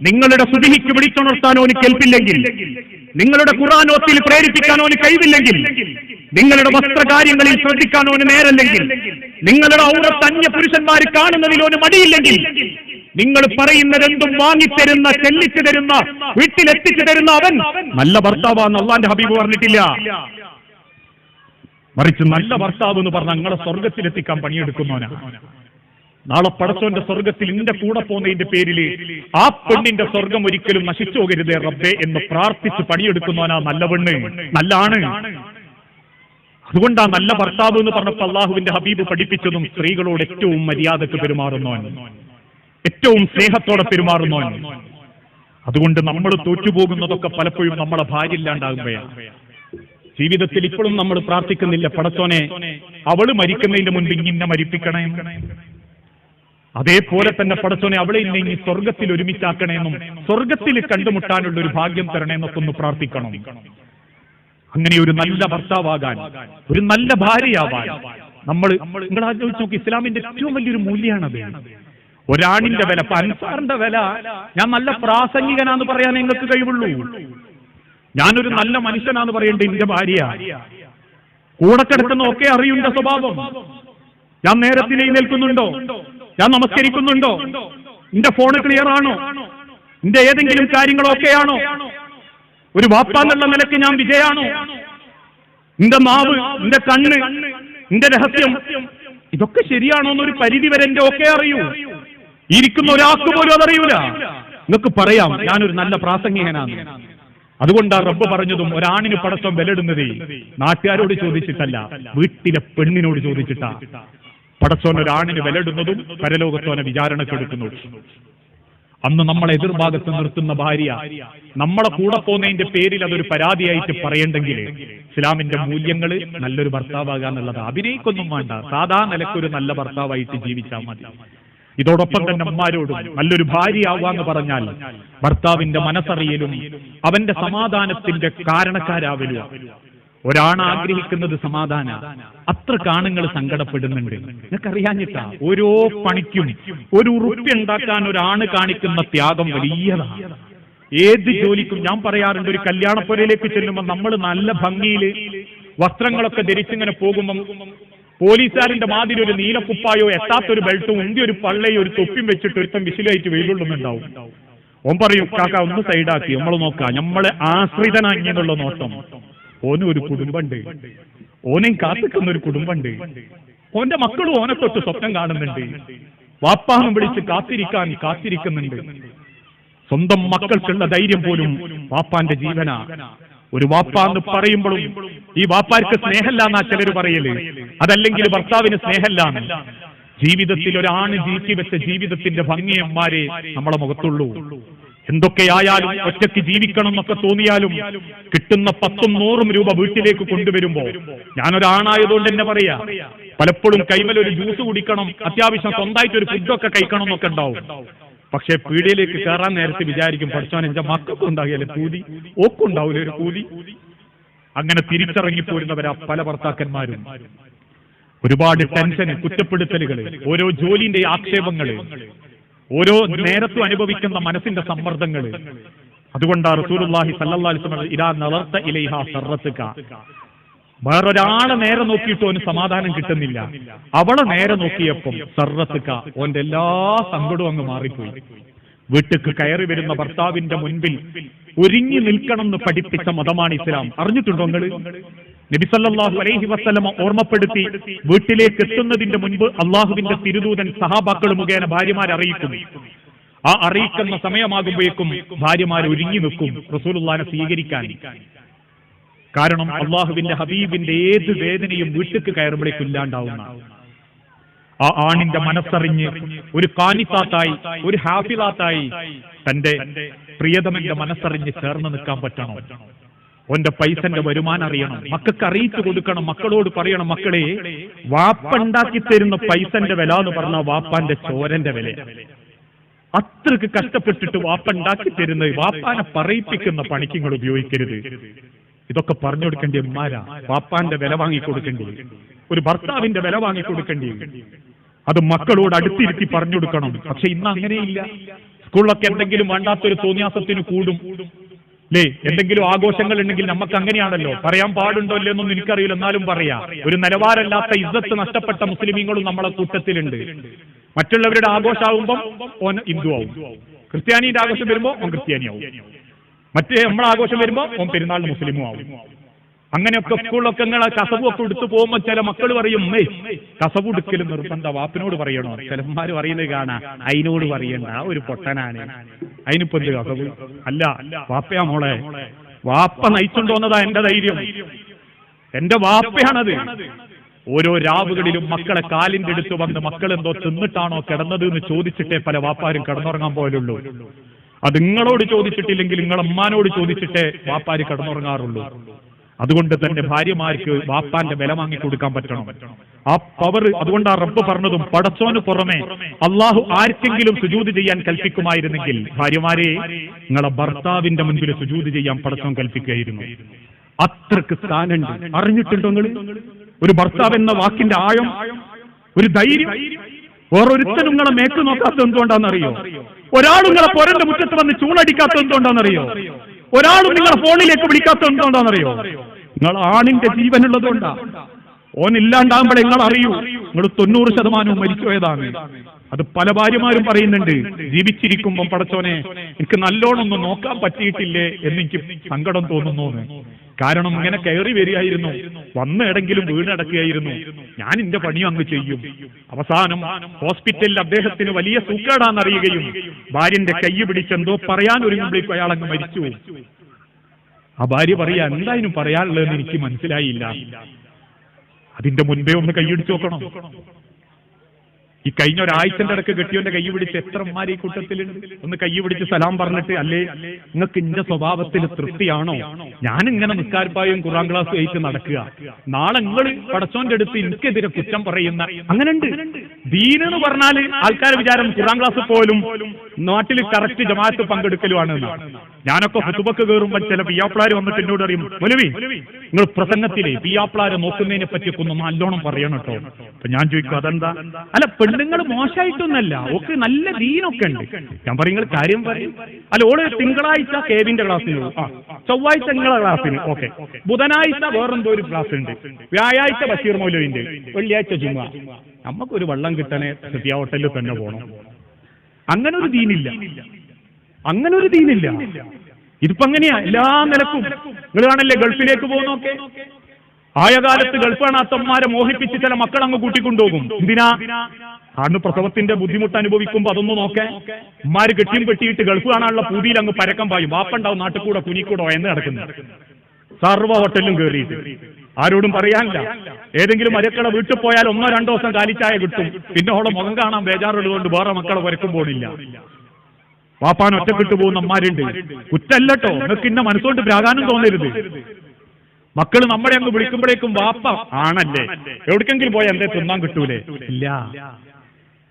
നിങ്ങളുടെ സുതിഹിക്ക് വിളിച്ചുണർത്താനോ ഓന് കേൾപ്പില്ലെങ്കിൽ നിങ്ങളുടെ ഖുറാനോത്തിൽ പ്രേരിപ്പിക്കാനോ ഓന് കഴിവില്ലെങ്കിൽ നിങ്ങളുടെ വസ്ത്രകാര്യങ്ങളിൽ ശ്രദ്ധിക്കാനോ നേരല്ലെങ്കിൽ നിങ്ങളുടെ ഔറത്ത് അന്യ പുരുഷന്മാർ കാണുന്നതിൽ ഓന് മടിയില്ലെങ്കിൽ നിങ്ങൾ പറയുന്നതെന്തും വാങ്ങിത്തരുന്ന ചെല്ലിച്ചു തരുന്ന വീട്ടിലെത്തിച്ചു തരുന്ന അവൻ നല്ല ഭർത്താവാന്ന് അള്ളാന്റെ ഹബീബ് പറഞ്ഞിട്ടില്ല. മറിച്ച് നല്ല ഭർത്താവ് എന്ന് പറഞ്ഞ നിങ്ങളെ സ്വർഗത്തിലെത്തിക്കാൻ പണിയെടുക്കുന്നവനാ. നാളെ പടച്ചോന്റെ സ്വർഗത്തിൽ നിന്റെ കൂടെ പോകുന്നതിന്റെ പേരിൽ ആ പെണ്ണിന്റെ സ്വർഗം ഒരിക്കലും നശിച്ചു പോകരുതേ റബ്ബേ എന്ന് പ്രാർത്ഥിച്ച് പണിയെടുക്കുന്നവനാ നല്ല പെണ്ണ് നല്ലാണ്. അതുകൊണ്ടാ നല്ല ഭർത്താവ് എന്ന് പറഞ്ഞപ്പോൾ അള്ളാഹുവിന്റെ ഹബീബ് പഠിപ്പിച്ചതും സ്ത്രീകളോട് ഏറ്റവും മര്യാദയ്ക്ക് പെരുമാറുന്നവൻ. ഏറ്റവും സ്നേഹത്തോടെ പെരുമാറുന്നവൻ. അതുകൊണ്ട് നമ്മൾ തോറ്റുപോകുന്നതൊക്കെ പലപ്പോഴും നമ്മളെ ഭാര്യ ഇല്ലാണ്ടാകുമ്പോഴാണ് ജീവിതത്തിൽ ഇപ്പോഴും നമ്മൾ പ്രാർത്ഥിക്കുന്നില്ല പടച്ചോനെ അവൾ മരിക്കുന്നതിന്റെ മുൻപ് ഇങ്ങനെ മരിപ്പിക്കണേ. അതേപോലെ തന്നെ പടച്ചോനെ അവളെ ഇന്നെ ഇനി സ്വർഗത്തിൽ ഒരുമിച്ചാക്കണേന്നും സ്വർഗത്തിൽ കണ്ടുമുട്ടാനുള്ള ഒരു ഭാഗ്യം തരണേന്നൊക്കെ ഒന്ന് പ്രാർത്ഥിക്കണം. അങ്ങനെ ഒരു നല്ല ഭർത്താവാകാൻ ഒരു നല്ല ഭാര്യയാവാൻ നമ്മൾ നിങ്ങൾ ആലോചിച്ച് നോക്കി ഇസ്ലാമിന്റെ ഏറ്റവും വലിയൊരു മൂല്യമാണത് ഒരാണിന്റെ വില ഇപ്പൊ അൻസാറിന്റെ വില ഞാൻ നല്ല പ്രാസംഗികനാന്ന് പറയാൻ നിങ്ങൾക്ക് കഴിവുള്ളൂ. ഞാനൊരു നല്ല മനുഷ്യനാന്ന് പറയേണ്ട എന്റെ ഭാര്യ. കൂടെ കിടക്കുന്ന ഒക്കെ അറിയുന്ന സ്വഭാവം. ഞാൻ നേരത്തിൽ നിൽക്കുന്നുണ്ടോ ഞാൻ നമസ്കരിക്കുന്നുണ്ടോ? നിന്റെ ഫോണ് ക്ലിയർ ആണോ? നിന്റെ ഏതെങ്കിലും കാര്യങ്ങളൊക്കെയാണോ ഒരു വാപ്പാന്നുള്ള നിലയ്ക്ക് ഞാൻ വിജയാണോ? നിന്റെ നാവ് നിന്റെ കണ്ണ് നിന്റെ രഹസ്യം ഇതൊക്കെ ശരിയാണോ എന്നൊരു പരിധി വരെ എന്റെ ഒക്കെ അറിയൂ. ഇരിക്കുന്ന ഒരാൾക്ക് പോലും അതറിയൂല. നിങ്ങൾക്ക് പറയാം ഞാനൊരു നല്ല പ്രാസംഗികനാണ്. അതുകൊണ്ടാ റബ്ബ് പറഞ്ഞതും ഒരാണിന് പടക്കം വിലയിടുന്നത് നാട്ടുകാരോട് ചോദിച്ചിട്ടല്ല വീട്ടിലെ പെണ്ണിനോട് ചോദിച്ചിട്ടാ. പടച്ചോൻ ഒരാണിന് വിലയിടുന്നതും പരലോകത്തോനെ വിചാരണക്കെടുക്കുന്നു അന്ന് നമ്മളെ എതിർഭാഗത്ത് നിർത്തുന്ന ഭാര്യ നമ്മളെ കൂടെ പോകുന്നതിന്റെ പേരിൽ അതൊരു പരാതിയായിട്ട് പറയണ്ടെങ്കിൽ ഇസ്ലാമിന്റെ മൂല്യങ്ങൾ നല്ലൊരു ഭർത്താവാകാന്നുള്ളത് അഭിനയിക്കൊന്നും വേണ്ട. സാധാ നിലക്കൊരു നല്ല ഭർത്താവായിട്ട് ജീവിച്ചാൽ മതി. ഇതോടൊപ്പം തന്നെ അമ്മാരോടും നല്ലൊരു ഭാര്യ എന്ന് പറഞ്ഞാൽ ഭർത്താവിന്റെ മനസ്സറിയലും അവന്റെ സമാധാനത്തിന്റെ കാരണക്കാരാവലും ഒരാണ് ആഗ്രഹിക്കുന്നത് സമാധാന. അത്ര കാണുങ്ങൾ സങ്കടപ്പെടുന്നുണ്ട്. നിനക്കറിയാഞ്ഞിട്ടാ? ഓരോ പണിക്കും ഒരു ഉറുപ്പ്യ ഉണ്ടാക്കാൻ ഒരാണ് കാണിക്കുന്ന ത്യാഗം വലിയതാണ് ഏത് ജോലിക്കും ഞാൻ പറയാറുണ്ട് ഒരു കല്യാണപ്പുരയിലേക്ക് ചെല്ലുമ്പോൾ നമ്മൾ നല്ല ഭംഗിയിൽ വസ്ത്രങ്ങളൊക്കെ ധരിച്ചിങ്ങനെ പോകുമ്പം പോലീസുകാരന്റെ മാതിരി ഒരു നീലക്കുപ്പായോ എത്താത്തൊരു ബെൽറ്റും ഉണ്ടി ഒരു പള്ളയോ ഒരു തൊപ്പിയും വെച്ചിട്ട് ഒരുത്തം വിശിലായിട്ട് വെയിലുള്ളുന്നുണ്ടാവും ഓൻ പറയും കാക്ക ഒന്ന് സൈഡാക്കി നമ്മൾ നോക്കാം. നമ്മളെ ആശ്രിതനാങ്ങിയെന്നുള്ള നോട്ടം. ഓനും ഒരു കുടുംബമുണ്ട് ഓനെയും കാത്തിക്കുന്ന ഒരു കുടുംബമുണ്ട് ഓന്റെ മക്കളും ഓനെ തൊട്ട് സ്വപ്നം കാണുന്നുണ്ട്. വാപ്പാഹം വിളിച്ച് കാത്തിരിക്കാൻ കാത്തിരിക്കുന്നുണ്ട്. സ്വന്തം മക്കൾക്കുള്ള ധൈര്യം പോലും വാപ്പാന്റെ ജീവന. ഒരു വാപ്പ എന്ന് പറയുമ്പോഴും ഈ വാപ്പാർക്ക് സ്നേഹമല്ല എന്നാ ചിലർ പറയൽ. അതല്ലെങ്കിൽ ഭർത്താവിന് സ്നേഹമില്ല ജീവിതത്തിൽ ഒരാണ് ജീവിക്കി വെച്ച ജീവിതത്തിന്റെ ഭംഗിയന്മാരെ നമ്മളെ മുഖത്തുള്ളൂ. എന്തൊക്കെയായാലും ഒറ്റയ്ക്ക് ജീവിക്കണം എന്നൊക്കെ തോന്നിയാലും കിട്ടുന്ന പത്തും നൂറും രൂപ വീട്ടിലേക്ക് കൊണ്ടുവരുമ്പോ ഞാനൊരാണായതുകൊണ്ട് എന്നെ പറയാ പലപ്പോഴും കൈമൽ ഒരു ജ്യൂസ് കുടിക്കണം അത്യാവശ്യം സ്വന്തമായിട്ട് ഒരു ഫുഡൊക്കെ കഴിക്കണം എന്നൊക്കെ ഉണ്ടാവും. പക്ഷെ പീടിയയിലേക്ക് കയറാൻ നേരത്തെ വിചാരിക്കും പഠിച്ചവൻ എന്റെ മക്കൾക്ക് ഉണ്ടാകില്ല കൂലി ഓക്കുണ്ടാവില്ല ഒരു കൂലി അങ്ങനെ തിരിച്ചിറങ്ങിപ്പോരുന്നവരാ പല ഭർത്താക്കന്മാരും. ഒരുപാട് ടെൻഷന് കുറ്റപ്പെടുത്തലുകൾ ഓരോ ജോലിന്റെ ആക്ഷേപങ്ങൾ. ഓരോ നേരത്തും അനുഭവിക്കുന്ന മനസ്സിന്റെ സമ്മർദ്ദങ്ങൾ അതുകൊണ്ടാണ് റസൂലുള്ളാഹി സല്ലല്ലാഹു ഇലാ നളർത്ത ഇലൈഹ സർറത്തുക വേറൊരാളെ നേരെ നോക്കിയിട്ട് ഓന് സമാധാനം കിട്ടുന്നില്ല. അവളെ നേരെ നോക്കിയപ്പം സർറത്തുക ഓന്റെ എല്ലാ സങ്കടവും അങ്ങ് മാറിപ്പോയി. വീട്ടിക്ക് കയറി വരുന്ന ഭർത്താവിന്റെ മുൻപിൽ ഒരുങ്ങി നിൽക്കണം എന്ന് പഠിപ്പിച്ച മതമാണ് ഇസ്ലാം. അറിഞ്ഞിട്ടുണ്ടോ നിങ്ങൾ? നബിസല്ലാഹു അലൈഹി വസ്ലമ ഓർമ്മപ്പെടുത്തി വീട്ടിലേക്ക് എത്തുന്നതിന്റെ മുൻപ് അള്ളാഹുവിന്റെ തിരുദൂതൻ സഹാബാക്കൾ മുഖേന ഭാര്യമാരെ അറിയിക്കുന്നു ആ അറിയിക്കുന്ന സമയമാകുമ്പോഴേക്കും ഭാര്യമാർ ഒരുങ്ങി നിൽക്കും റസൂലുള്ളാനെ സ്വീകരിക്കാൻ. കാരണം അള്ളാഹുവിന്റെ ഹബീബിന്റെ ഏത് വേദനയും വീട്ടിക്ക് കയറുമ്പോഴേക്കും ഇല്ലാണ്ടാവുന്ന. ആ ആണിന്റെ മനസ്സറിഞ്ഞ് ഒരു കാനിത്താത്തായി ഒരു ഹാഫിലാത്തായി തന്റെ പ്രിയതമന്റെ മനസ്സറിഞ്ഞ് ചേർന്ന് നിൽക്കാൻ പറ്റണം? ഓന്റെ പൈസന്റെ വരുമാനം അറിയണം. മക്കൾക്ക് അറിയിച്ചു കൊടുക്കണം. മക്കളോട് പറയണം മക്കളെ വാപ്പ ഉണ്ടാക്കി തരുന്ന പൈസന്റെ വില എന്ന് പറഞ്ഞ വാപ്പാന്റെ ചോരന്റെ വില. അത്രയ്ക്ക് കഷ്ടപ്പെട്ടിട്ട് വാപ്പ ഉണ്ടാക്കി തരുന്നത് വാപ്പാനെ പറയിപ്പിക്കുന്ന പണിക്ക് നിങ്ങൾ ഉപയോഗിക്കരുത്. ഇതൊക്കെ പറഞ്ഞു കൊടുക്കേണ്ടി ഉമ്മാരാ. വാപ്പാന്റെ വില വാങ്ങി കൊടുക്കേണ്ടി. ഒരു ഭർത്താവിന്റെ വില വാങ്ങി കൊടുക്കേണ്ടി. അത് മക്കളോട് അടുത്തിരുത്തി പറഞ്ഞു കൊടുക്കണം. പക്ഷെ ഇന്ന് അങ്ങനെയില്ല. സ്കൂളിലൊക്കെ എന്തെങ്കിലും വേണ്ടാത്തൊരു തോന്നിയാസത്തിന് കൂടും. അല്ലേ എന്തെങ്കിലും ആഘോഷങ്ങൾ ഉണ്ടെങ്കിൽ നമുക്ക് അങ്ങനെയാണല്ലോ. പറയാൻ പാടുണ്ടോ ഇല്ലെന്നും എനിക്കറിയില്ല. എന്നാലും പറയാം. ഒരു നിലവാരമില്ലാത്ത ഇജ്ജത്ത് നഷ്ടപ്പെട്ട മുസ്ലിമീങ്ങളും നമ്മളെ കൂട്ടത്തിലുണ്ട്. മറ്റുള്ളവരുടെ ആഘോഷമാകുമ്പം ഓൻ ഹിന്ദു ആവും. ക്രിസ്ത്യാനിയുടെ ആഘോഷം വരുമ്പോൾ ഓൻ ക്രിസ്ത്യാനിയാവും. മറ്റേ നമ്മളെ ആഘോഷം വരുമ്പോൾ ഓൻ പെരുന്നാളിന് മുസ്ലിമും ആവും. അങ്ങനെയൊക്കെ സ്കൂളൊക്കെ നിങ്ങളെ കസവൊക്കെ എടുത്തു പോകുമ്പോ ചില മക്കൾ പറയും മേ കസവ് എടുക്കലും നിർബന്ധ വാപ്പിനോട് പറയണോ? ചിലന്മാർ പറയുന്നത് കാണാ അതിനോട് പറയണ്ട ഒരു പൊട്ടനാണ്. അതിനിപ്പോ എന്ത് കസവ്? അല്ല വാപ്പയാ മോളെ വാപ്പ നയിച്ചുണ്ടോന്നതാ എന്റെ ധൈര്യം. എന്റെ വാപ്പയാണത്. ഓരോ രാവുകളിലും മക്കളെ കാലിന്റെ അടുത്ത് വന്ന് മക്കൾ എന്തോ തിന്നിട്ടാണോ കിടന്നത് എന്ന് ചോദിച്ചിട്ടേ പല വാപ്പാരും കിടന്നുറങ്ങാൻ പോലുള്ളൂ അത് നിങ്ങളോട് ചോദിച്ചിട്ടില്ലെങ്കിൽ നിങ്ങളമ്മാനോട് ചോദിച്ചിട്ടേ വാപ്പാര് കിടന്നുറങ്ങാറുള്ളൂ. അതുകൊണ്ട് തന്നെ ഭാര്യമാർക്ക് വാപ്പാന്റെ വില വാങ്ങി കൊടുക്കാൻ പറ്റണം. ആ പവർ അതുകൊണ്ട് ആ റബ്ബ് പറഞ്ഞതും പടച്ചോന് പുറമെ അള്ളാഹു ആർക്കെങ്കിലും സുജൂത് ചെയ്യാൻ കൽപ്പിക്കുമായിരുന്നെങ്കിൽ ഭാര്യമാരെ നിങ്ങളെ ഭർത്താവിന്റെ മുൻപിൽ സുജൂത് ചെയ്യാൻ പടച്ചോൻ കൽപ്പിക്കുകയായിരുന്നു. അത്രയ്ക്ക് സ്ഥാനുണ്ട് അറിഞ്ഞിട്ടുണ്ടോ നിങ്ങൾ ഒരു ഭർത്താവ് എന്ന വാക്കിന്റെ ആഴം ഒരു ധൈര്യം. വേറൊരുത്തനും നിങ്ങളെ മേക്ക് നോക്കാത്ത എന്തുകൊണ്ടാണെന്നറിയോ? ഒരാളും നിങ്ങളെ പൊരന്റെ മുറ്റത്ത് വന്ന് ചൂളടിക്കാത്ത എന്തുകൊണ്ടാണെന്നറിയോ? ഒരാളും നിങ്ങളെ ഫോണിലേക്ക് വിളിക്കാത്തത് എന്തുകൊണ്ടാണെന്നറിയോ? നിങ്ങൾ ആണിന്റെ ജീവനുള്ളതുകൊണ്ടാ ഓൻ ഇല്ലാണ്ടാകുമ്പോഴേ നിങ്ങൾ അറിയൂ നിങ്ങൾ തൊണ്ണൂറ് ശതമാനവും മരിച്ചുപോയതാണ്. അത് പല ഭാര്യമാരും പറയുന്നുണ്ട്. ജീവിച്ചിരിക്കുമ്പം പടച്ചോനെ എനിക്ക് നല്ലോണൊന്നും നോക്കാൻ പറ്റിയിട്ടില്ലേ എന്നെനിക്ക് സങ്കടം തോന്നുന്നു. കാരണം ഇങ്ങനെ കയറി വരികയായിരുന്നു. വന്ന എടെങ്കിലും വീണടക്കുകയായിരുന്നു. ഞാൻ എന്റെ പണി അങ്ങ് ചെയ്യും. അവസാനം ഹോസ്പിറ്റലിൽ അദ്ദേഹത്തിന് വലിയ സൂക്കേടാന്നറിയുകയും ഭാര്യന്റെ കൈ പിടിച്ചെന്തോ പറയാൻ ഒരുങ്ങുമ്പോഴേക്കും അയാൾ അങ്ങ് മരിച്ചു. ആ ഭാര്യ പറയാ എന്തായാലും പറയാനുള്ളതെന്ന് എനിക്ക് മനസ്സിലായില്ല. അതിന്റെ മുൻപേ ഒന്ന് കൈയടിച്ചു നോക്കണം? ഈ കഴിഞ്ഞ ഒരാഴ്ചന്റെ ഇടയ്ക്ക് കെട്ടിയോന്റെ കൈ പിടിച്ച് എത്ര ഈ കൂട്ടത്തിലുണ്ട്? ഒന്ന് കൈ പിടിച്ച് സലാം പറഞ്ഞിട്ട് അല്ലേ നിങ്ങൾക്ക് ഇന്റെ സ്വഭാവത്തിൽ തൃപ്തിയാണോ? ഞാൻ ഇങ്ങനെ നിസ്കാരപ്പായും ഖുറാൻ ക്ലാസ് കഴിച്ച് നടക്കുക. നാളെ നിങ്ങൾ പടച്ചോന്റെ അടുത്ത് എനിക്കെതിരെ കുറ്റം പറയുന്ന അങ്ങനെയുണ്ട് ദീൻ എന്ന് പറഞ്ഞാൽ ആൾക്കാരെ വിചാരം ഖുറാൻ ക്ലാസ് പോലും നാട്ടിൽ കറക്റ്റ് ജമാഅത്ത് പങ്കെടുക്കലുമാണ്. ഞാനൊക്കെ ഫുതുബക്ക് കയറുമ്പോൾ ചില പിയാപ്ലാര് വന്നിട്ട് എന്നോട് അറിയും മുലവി നിങ്ങൾ പ്രസംഗത്തിലെ പിയാപ്പിളാരെ നോക്കുന്നതിനെ പറ്റിയൊക്കെ ഒന്ന് നല്ലോണം പറയണം കേട്ടോ. അപ്പൊ ഞാൻ ചോദിക്കും അതെന്താ? അല്ല പെണ്ണുങ്ങൾ മോശമായിട്ടൊന്നല്ല ഓക്ക് നല്ല ദീനൊക്കെ ഉണ്ട്. ഞാൻ പറയും നിങ്ങൾ കാര്യം പറയും. അല്ല ഓൾ തിങ്കളാഴ്ച കേവിന്റെ ക്ലാസ്സിന് ആ ചൊവ്വാഴ്ച നിങ്ങളെ ക്ലാസ്സിന് ഓക്കെ. ബുധനാഴ്ച വേറെന്തോ ഒരു ക്ലാസ് ഉണ്ട്. വ്യാഴാഴ്ച ബഷീർ മൗലവിന്റെ വെള്ളിയാഴ്ച ജുമ. നമുക്കൊരു വള്ളം കിട്ടണേ സത്യ ഹോട്ടലിൽ തന്നെ പോകണം അങ്ങനെ ഒരു ദീനില്ല. അങ്ങനെ ഒരു ദീനില്ല. ഇതിപ്പോ അങ്ങനെയാ. എല്ലാ നിലക്കും. നിങ്ങൾ കാണല്ലേ ഗൾഫിലേക്ക് പോകുന്നൊക്കെ ആയ കാലത്ത് ഗൾഫ് കാണാത്തന്മാരെ മോഹിപ്പിച്ച് ചില മക്കൾ അങ്ങ് കൂട്ടിക്കൊണ്ടുപോകും. എന്തിനാ? അന്ന് പ്രസവത്തിന്റെ ബുദ്ധിമുട്ട് അനുഭവിക്കുമ്പോ അതൊന്നും നോക്കേ. ഉമ്മാര് കെട്ടിയും കെട്ടിയിട്ട് ഗൾഫ് കാണാനുള്ള പൂതിയിൽ അങ്ങ് പരക്കം പായും. വാപ്പണ്ടാവും നാട്ടിൽ കൂടെ കുനിക്കൂടെ എന്ന് നടക്കുന്നു സർവ ഹോട്ടലിലും കയറിയിട്ട് ആരോടും പറയാനില്ല. ഏതെങ്കിലും മരക്കള വീട്ടിൽ പോയാൽ ഒന്നോ രണ്ടോ ദിവസം കാലിച്ചായ കിട്ടും. പിന്നെ അവളെ മുഖം കാണാൻ ബേജാറുള്ളതുകൊണ്ട് വേറെ മക്കളെ വരക്കും പോണില്ല. വാപ്പാൻ ഒറ്റക്കിട്ട് പോകുന്ന അമ്മാരുണ്ട്. കുറ്റല്ലട്ടോ. നിങ്ങൾക്ക് ഇന്ന മനസ്സുകൊണ്ട് പ്രാധാന്യം തോന്നരുത്. മക്കൾ നമ്മളെ അങ്ങ് വിളിക്കുമ്പോഴേക്കും വാപ്പ ആണല്ലേ? എവിടേക്കെങ്കിലും പോയാൽ എന്തേ തിന്നാൻ കിട്ടൂലേ? ഇല്ല.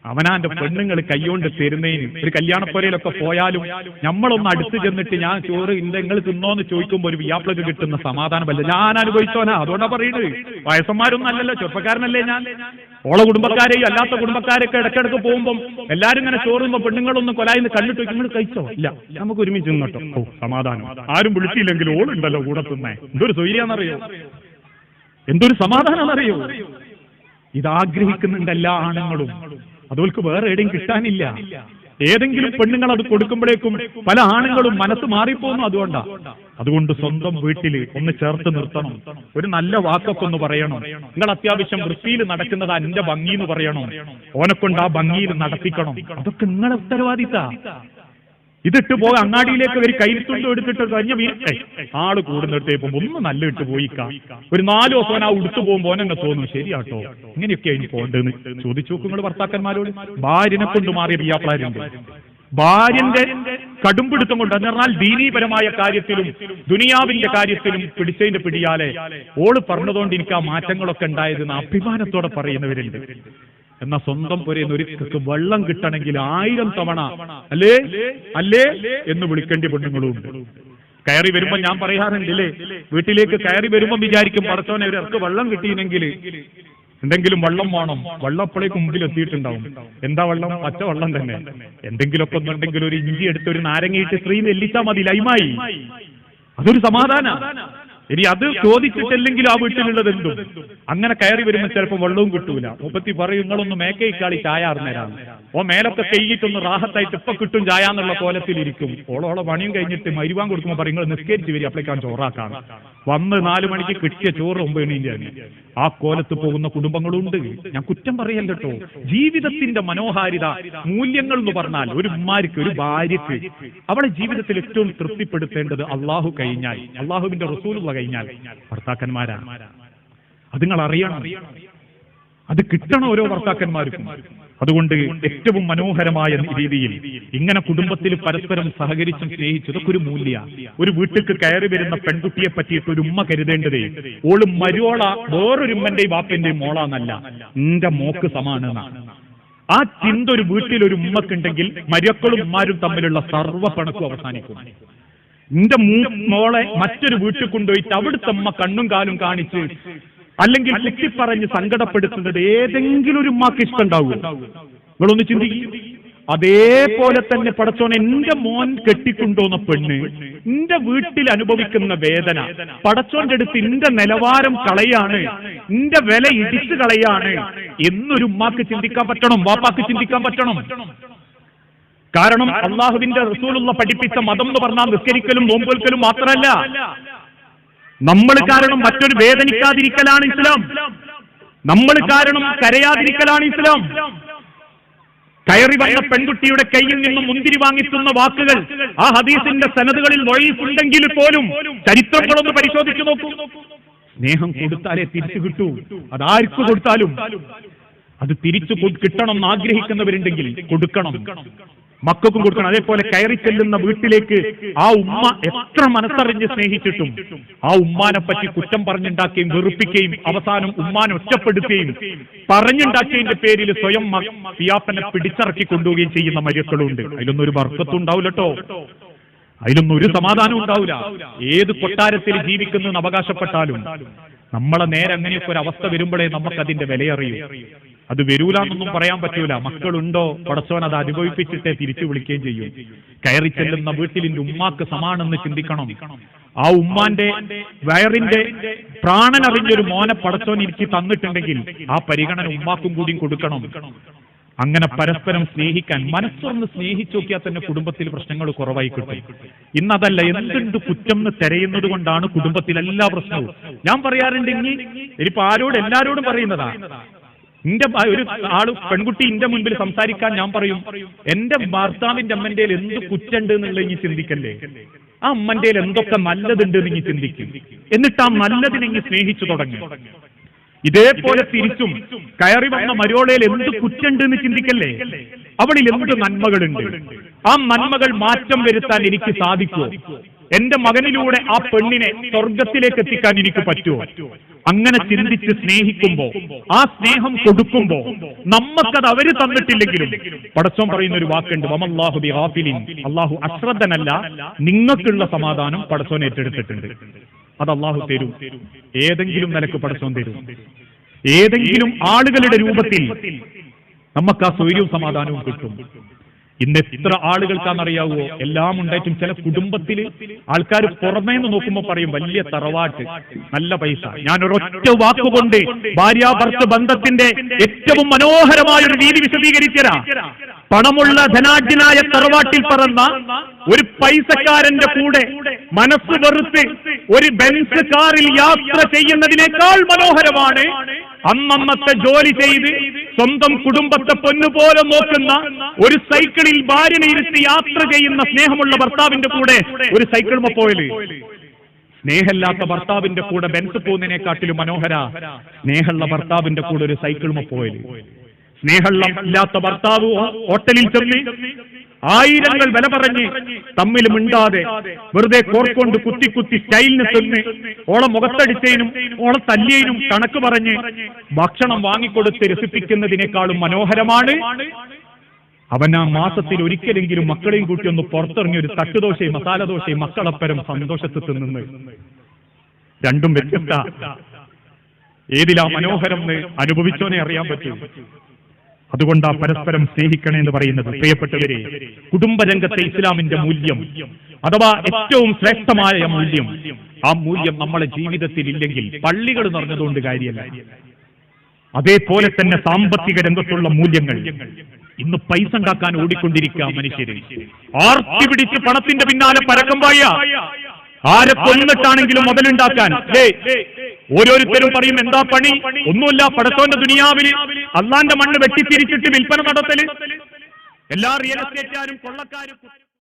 അവനാന്റെ പെണ്ണുങ്ങൾ കൈകൊണ്ട് തരുന്നതിന്. ഒരു കല്യാണപ്പുരയിലൊക്കെ പോയാലും നമ്മളൊന്ന് അടുത്ത് ചെന്നിട്ട് ഞാൻ ചോറ് ഇന്ന നിങ്ങൾ തിന്നോന്ന് ചോദിക്കുമ്പോൾ ഒരു വിയാപ്പിളക്ക് കിട്ടുന്ന സമാധാനമല്ല? ഞാൻ അനുഭവിച്ചോനാ അതുകൊണ്ടാ പറയുന്നത് വയസ്സന്മാരൊന്നും അല്ലല്ലോ ചെറുപ്പക്കാരനല്ലേ ഞാൻ. ഓളെ കുടുംബക്കാരെയും അല്ലാത്ത കുടുംബക്കാരൊക്കെ ഇടയ്ക്കിടക്ക് പോകുമ്പോൾ എല്ലാരും ഇങ്ങനെ ചോറുമ്പോ പെണ്ണുങ്ങളൊന്നും കൊലായിന്ന് കണ്ടിട്ട് നിങ്ങൾ കഴിച്ചോ? ഇല്ല നമുക്ക് ഒരുമിച്ച് നിന്നോട്ടോ ഓ സമാധാനം. ആരും വിളിച്ചില്ലെങ്കിൽ ഓളുണ്ടല്ലോ കൂടെ തിന്നേ. എന്തൊരു സ്വൈര്യാന്നറിയോ? എന്തൊരു സമാധാനം ഇത് ആഗ്രഹിക്കുന്നുണ്ട് എല്ലാ ആണുങ്ങളും അതുകൾക്ക് വേറെ എവിടെയും കിട്ടാനില്ല. ഏതെങ്കിലും പെണ്ണുങ്ങൾ അത് കൊടുക്കുമ്പോഴേക്കും പല ആണുങ്ങളും മനസ്സ് മാറിപ്പോകുന്നു അതുകൊണ്ടാ. അതുകൊണ്ട്. സ്വന്തം വീട്ടിൽ ഒന്ന് ചേർത്ത് നിർത്തണം. ഒരു നല്ല വാക്കൊക്കെ ഒന്ന് പറയണം. നിങ്ങൾ അത്യാവശ്യം വൃത്തിയിൽ നടക്കുന്നത് എന്റെ ഭംഗി എന്ന് പറയണം. ഓനെക്കൊണ്ട് ആ ഭംഗിയിൽ നടത്തിക്കണം. അതൊക്കെ നിങ്ങളെ ഉത്തരവാദിത്ത. ഇതിട്ട് പോക അങ്ങാടിയിലേക്ക് ഒരു കൈത്തുണ്ട് എടുത്തിട്ട് കഴിഞ്ഞ വീട്ടെ ആൾ കൂടുന്നിടത്തേ പോകുമ്പോൾ ഒന്ന് നല്ല ഇട്ട് പോയിക്കാം ഒരു നാല് ദിവസം ആ ഉടുത്തു പോകുമ്പോൾ എന്നെ തോന്നും ശരിയാട്ടോ ഇങ്ങനെയൊക്കെ അതിന് പോകണ്ടെന്ന് ചോദിച്ചു നിങ്ങൾ ഭർത്താക്കന്മാരോട്. ഭാര്യനെ കൊണ്ട് മാറിയ പിയാപ്പിളാരുണ്ട് ഭാര്യന്റെ കടുംപിടുത്തം കൊണ്ട് എന്ന് പറഞ്ഞാൽ ദീനീപരമായ കാര്യത്തിലും ദുനിയാവിന്റെ കാര്യത്തിലും പിടിച്ചതിന്റെ പിടിയാലെ. ഓൾ പറഞ്ഞതുകൊണ്ട് എനിക്ക് ആ മാറ്റങ്ങളൊക്കെ ഉണ്ടായതെന്ന് അഭിമാനത്തോടെ പറയുന്നവരുണ്ട്. എന്നാ സ്വന്തം പുരയിൽ ഒരിക്കൽ വെള്ളം കിട്ടണമെങ്കിൽ ആയിരം തവണ അല്ലേ? അല്ലേ? എന്ന് വിളിക്കേണ്ടി പെണ്ണുങ്ങളും ഉണ്ട് കയറി വരുമ്പോ ഞാൻ പറയാറുണ്ട് അല്ലേ വീട്ടിലേക്ക് കയറി വരുമ്പോ വിചാരിക്കും പറച്ചോനെ ഇവർക്ക് വെള്ളം കിട്ടിയില്ലെങ്കിൽ എന്തെങ്കിലും വെള്ളം വേണം. വെള്ളം അപ്പോഴേക്ക് മുമ്പിൽ എത്തിയിട്ടുണ്ടാവും. എന്താ വെള്ളം? പച്ച വെള്ളം തന്നെ. എന്തെങ്കിലുമൊക്കെ ഒന്നുണ്ടെങ്കിൽ ഒരു ഇഞ്ചി എടുത്ത് ഒരു നാരങ്ങയിട്ട് സ്ത്രീ നെല്ലിച്ചാൽ മതി ലൈമായി. അതൊരു സമാധാന. ഇനി അത് ചോദിച്ചിട്ടില്ലെങ്കിൽ ആ വീട്ടിലുള്ളത് എന്തും? അങ്ങനെ കയറി വരുമ്പോൾ ചിലപ്പോൾ വെള്ളവും കിട്ടൂല. മുപ്പത്തി പറയും നിങ്ങളൊന്ന് മേക്കൈ കാളി ചായ അറിഞ്ഞരാണ് ഓ മേലൊക്കെ കെയ്യിട്ടൊന്ന് റാഹത്തായിട്ട് ഇപ്പൊ കിട്ടും ചായ എന്നുള്ള കോലത്തിലിരിക്കും. ഓളോളെ പണിയും കഴിഞ്ഞിട്ട് മരുവാൻ കൊടുക്കുമ്പോൾ പറയും നിങ്ങൾ നിസ്കരിച്ച് വരിക അപ്പോഴേക്കാൻ ചോറാക്കാണ്. വന്ന് നാലു മണിക്ക് കിട്ടിയ ചോറ് ഒമ്പത് എണീന്റെ ആ കോലത്ത് പോകുന്ന കുടുംബങ്ങളുണ്ട്. ഞാൻ കുറ്റം പറയല്ല കേട്ടോ ജീവിതത്തിന്റെ മനോഹാരിത മൂല്യങ്ങൾ എന്ന് പറഞ്ഞാൽ ഒരു ഉമ്മാരിക്ക് ഒരു ഭാര്യക്ക് അവളെ ജീവിതത്തിൽ ഏറ്റവും തൃപ്തിപ്പെടുത്തേണ്ടത് അള്ളാഹു കഴിഞ്ഞാൽ. അള്ളാഹുവിന്റെ റസൂലുള്ള കഴിഞ്ഞാൽ ഭർത്താക്കന്മാരാണ് അത് നിങ്ങൾ അറിയണം. അത് കിട്ടണം ഓരോ ഭർത്താക്കന്മാർക്കും. അതുകൊണ്ട് ഏറ്റവും മനോഹരമായ രീതിയിൽ ഇങ്ങനെ കുടുംബത്തിൽ പരസ്പരം സഹകരിച്ചും സ്നേഹിച്ചു ഇതൊക്കെ ഒരു മൂല്യ. ഒരു വീട്ടിലേക്ക് കയറി വരുന്ന പെൺകുട്ടിയെ പറ്റിയിട്ട് ഒരു ഉമ്മ കരുതേണ്ടതേ ഓൾ മരുവോള വേറൊരു ഉമ്മന്റെയും വാപ്പന്റെയും മോളാന്നല്ല എന്റെ മോക്ക് സമാനെന്നാണ് ആ ചിന്ത ഒരു വീട്ടിൽ ഒരു ഉമ്മക്കുണ്ടെങ്കിൽ മരുക്കളും ഉമ്മാരും തമ്മിലുള്ള സർവ പണക്കും അവസാനിക്കും. എന്റെ മൂ- മോളെ മറ്റൊരു വീട്ടിൽ കൊണ്ടുപോയിട്ട് അവിടുത്തെ അമ്മ കണ്ണും കാലും കാണിച്ച് അല്ലെങ്കിൽ കുട്ടി പറഞ്ഞ് സങ്കടപ്പെടുത്തുന്നത് ഏതെങ്കിലും ഒരു ഉമ്മാക്ക് ഇഷ്ടമുണ്ടാവും? നിങ്ങളൊന്ന് ചിന്തിക്കും അതേപോലെ തന്നെ പടച്ചോൻ എന്റെ മോൻ കെട്ടിക്കൊണ്ടുവന്ന പെണ്ണ് എന്റെ വീട്ടിൽ അനുഭവിക്കുന്ന വേദന പടച്ചോന്റെ അടുത്ത് എന്റെ നിലവാരം കളയാണ് എന്റെ വില ഇടിച്ചു കളയാണ് എന്നൊരു ഉമ്മാക്ക് ചിന്തിക്കാൻ പറ്റണം വാപ്പാക്ക് ചിന്തിക്കാൻ പറ്റണം. കാരണം അള്ളാഹുവിന്റെ റസൂലുള്ള പഠിപ്പിച്ച മതം എന്ന് പറഞ്ഞാൽ നിസ്കരിക്കലും നോമ്പൊൽക്കലും മാത്രമല്ല. നമ്മൾ കാരണം മറ്റൊരു വേദനിക്കാതിരിക്കലാണ് ഇസ്ലാം. നമ്മൾ കാരണം കരയാതിരിക്കലാണ് ഇസ്ലാം. കയറി വന്ന പെൺകുട്ടിയുടെ കയ്യിൽ നിന്നും മുന്തിരി വാങ്ങിക്കുന്ന വാക്കുകൾ ആ ഹദീസിന്റെ സനതുകളിൽ ഉണ്ടെങ്കിൽ പോലും ചരിത്രങ്ങളൊന്ന് പരിശോധിച്ചു നോക്കൂ. സ്നേഹം കൊടുത്താലേ തിരിച്ചു കിട്ടൂ. അതാർക്ക് കൊടുത്താലും അത് തിരിച്ചു കിട്ടണം എന്ന് ആഗ്രഹിക്കുന്നവരുണ്ടെങ്കിൽ കൊടുക്കണം. മക്കൾക്കും കൊടുക്കണം. അതേപോലെ കയറി ചെല്ലുന്ന വീട്ടിലേക്ക് ആ ഉമ്മ എത്ര മനസ്സറിഞ്ഞ് സ്നേഹിച്ചിട്ടും ആ ഉമ്മാനെ പറ്റി കുറ്റം പറഞ്ഞുണ്ടാക്കുകയും വെറുപ്പിക്കുകയും അവസാനം ഉമ്മാനെ ഒറ്റപ്പെടുത്തുകയും പറഞ്ഞുണ്ടാക്കിയതിന്റെ പേരിൽ സ്വയം പിയാപ്പനെ പിടിച്ചിറക്കി കൊണ്ടുപോവുകയും ചെയ്യുന്ന മര്യക്കളുണ്ട് അതിലൊന്നും ഒരു വർക്കത്തും ഉണ്ടാവില്ല കേട്ടോ അതിലൊന്നും ഒരു സമാധാനം ഉണ്ടാവില്ല. ഏത് കൊട്ടാരത്തിൽ ജീവിക്കുന്നു അവകാശപ്പെട്ടാലും നമ്മളെ നേരെ അങ്ങനെയൊക്കെ ഒരു അവസ്ഥ വരുമ്പോഴേ നമുക്ക് അതിന്റെ വിലയറിയൂ. അത് വരൂലെന്നൊന്നും പറയാൻ പറ്റൂല. മക്കളുണ്ടോ? പടച്ചോൻ അത് അനുഭവിപ്പിച്ചിട്ടേ തിരിച്ചു വിളിക്കുകയും ചെയ്യും. കയറി ചെല്ലുന്ന വീട്ടിലിന്റെ ഉമ്മാക്ക് സമാണെന്ന് ചിന്തിക്കണം. ആ ഉമ്മാന്റെ വയറിന്റെ പ്രാണനറിഞ്ഞൊരു മോനെ പടച്ചോൻ ഇരിക്കി തന്നിട്ടുണ്ടെങ്കിൽ ആ പരിഗണന ഉമ്മാക്കും കൂടിയും കൊടുക്കണം. അങ്ങനെ പരസ്പരം സ്നേഹിക്കാൻ മനസ്സൊന്ന് സ്നേഹിച്ചു നോക്കിയാൽ തന്നെ കുടുംബത്തിൽ പ്രശ്നങ്ങൾ കുറവായി കിട്ടും. ഇന്നതല്ല എന്തുണ്ട് കുറ്റം എന്ന് തിരയുന്നത് കൊണ്ടാണ് കുടുംബത്തിൽ എല്ലാ പ്രശ്നവും. ഞാൻ പറയാറുണ്ട് ഇനി ഇനിയിപ്പോ ആരോട് എല്ലാരോടും പറയുന്നതാ. എന്റെ ഒരു ആൾ പെൺകുട്ടി എന്റെ മുൻപിൽ സംസാരിക്കാൻ ഞാൻ പറയും എന്റെ ഭർത്താവിന്റെ അമ്മന്റെ എന്ത് കുറ്റുണ്ട് എന്നുള്ളത് ഇനി ചിന്തിക്കല്ലേ? ആ അമ്മന്റെ എന്തൊക്കെ നല്ലതുണ്ട് എന്ന് ഇനി ചിന്തിക്കും. എന്നിട്ട് ആ നല്ലതിനെ സ്നേഹിച്ചു തുടങ്ങി ഇതേപോലെ തിരിച്ചും കയറി വന്ന മരോളയിൽ എന്ത് കുറ്റുണ്ട് എന്ന് ചിന്തിക്കല്ലേ? അവളിൽ എന്ത് നന്മകളുണ്ട്? ആ നന്മകൾ മാറ്റം വരുത്താൻ എനിക്ക് സാധിക്കുമോ എന്റെ മകനിലൂടെ ആ പെണ്ണിനെ സ്വർഗത്തിലേക്ക് എത്തിക്കാൻ എനിക്ക് പറ്റുമോ അങ്ങനെ ചിന്തിച്ച് സ്നേഹിക്കുമ്പോ ആ സ്നേഹം കൊടുക്കുമ്പോ നമ്മക്കത് അവർ തന്നിട്ടില്ലെങ്കിലും പടച്ചോൻ പറയുന്ന ഒരു വാക്കുണ്ട് വമല്ലാഹു ബിഗാഫിലിൻ. അള്ളാഹു അശ്രദ്ധനല്ല നിങ്ങൾക്കുള്ള സമാധാനം പടച്ചോൻ ഏറ്റെടുത്തിട്ടുണ്ട്. അത് അള്ളാഹു തരും. ഏതെങ്കിലും നിലയ്ക്ക് പടച്ചോൻ തരും. ഏതെങ്കിലും ആളുകളുടെ രൂപത്തിൽ നമുക്ക് ആ സ്വൈര്യവും സമാധാനവും കിട്ടും. ഇന്ന് എത്ര ആളുകൾക്കാണെന്നറിയാവോ? എല്ലാം ഉണ്ടായിട്ടും ചില കുടുംബത്തിൽ ആൾക്കാർ പുറമേ നിന്ന് നോക്കുമ്പോൾ പറയും വലിയ തറവാട്ട് നല്ല പൈസ. ഞാൻ ഒരൊറ്റ വാക്കുകൊണ്ട് ഭാര്യാഭർത്ത ബന്ധത്തിന്റെ ഏറ്റവും മനോഹരമായ ഒരു രീതി വിശദീകരിച്ചരാ പണമുള്ള ധനാഢ്യനായ തറവാട്ടിൽ പറന്ന ഒരു പൈസക്കാരന്റെ കൂടെ മനസ്സ് വെറുത്ത് ഒരു ബെൻസ് കാറിൽ യാത്ര ചെയ്യുന്നതിനേക്കാൾ മനോഹരമാണ് അന്നന്നത്തെ ജോലി ചെയ്ത് സ്വന്തം കുടുംബത്തെ പൊന്നുപോലെ നോക്കുന്ന ഒരു സൈക്കിളിൽ ഭാര്യനെ ഇരുത്തി യാത്ര ചെയ്യുന്ന സ്നേഹമുള്ള ഭർത്താവിന്റെ കൂടെ ഒരു സൈക്കിൾ പോയത്. സ്നേഹമില്ലാത്ത ഭർത്താവിന്റെ കൂടെ ബെൻസ് പോകുന്നതിനെക്കാട്ടിലും മനോഹര സ്നേഹമുള്ള ഭർത്താവിന്റെ കൂടെ ഒരു സൈക്കിൾ പോയത്. സ്നേഹമില്ലാത്ത ഭർത്താവ് ഹോട്ടലിൽ ചെന്ന് ആയിരങ്ങൾ വില പറഞ്ഞ് തമ്മിൽ മിണ്ടാതെ വെറുതെ കോർക്കൊണ്ട് കുത്തി കുത്തി സ്റ്റൈലിന് ചെന്ന് ഓളെ മുഖത്തടിച്ചതിനും ഓളെ തല്ലിയതിനും കണക്ക് പറഞ്ഞ് ഭക്ഷണം വാങ്ങിക്കൊടുത്ത് രസിപ്പിക്കുന്നതിനേക്കാളും മനോഹരമാണ് അവൻ ആ മാസത്തിൽ ഒരിക്കലെങ്കിലും മക്കളെയും കൂട്ടി ഒന്ന് പുറത്തിറങ്ങി ഒരു തട്ടുദോശയും മസാലദോശയും മക്കളപ്പരം സന്തോഷത്തിൽ തിന്നുന്നത് രണ്ടും വ്യത്യസ്ത. ഏതിലാ മനോഹരം അനുഭവിച്ചോനെ അറിയാൻ പറ്റൂ. അതുകൊണ്ടാ പരസ്പരം സ്നേഹിക്കണേ എന്ന് പറയുന്നത്. പ്രിയപ്പെട്ടവരെ കുടുംബരംഗത്തെ ഇസ്ലാമിന്റെ മൂല്യം അഥവാ ഏറ്റവും ശ്രേഷ്ഠമായ മൂല്യം ആ മൂല്യം നമ്മളെ ജീവിതത്തിൽ ഇല്ലെങ്കിൽ പള്ളികൾ നിറഞ്ഞതുകൊണ്ട് കാര്യമല്ല. അതേപോലെ തന്നെ സാമ്പത്തിക രംഗത്തുള്ള മൂല്യങ്ങൾ. ഇന്ന് പൈസ ഉണ്ടാക്കാൻ ഓടിക്കൊണ്ടിരിക്കുക മനുഷ്യരെ. ആർത്തി പിടിച്ച് പണത്തിന്റെ പിന്നാലെ പരക്കം പായ. ആരെ കൊന്നിട്ടാണെങ്കിലും മുതലുണ്ടാക്കാൻ. ഓരോരുത്തരും പറയും എന്താ പണി? ഒന്നുമില്ല പടത്തോന്റെ ദുനിയാവിൽ അള്ളാന്റെ മണ്ണ് വെട്ടിത്തിരിച്ചിട്ട് വിൽപ്പന നടത്തൽ എല്ലാ റിയൽ എസ്റ്റേറ്റുകാരും കൊള്ളക്കാരും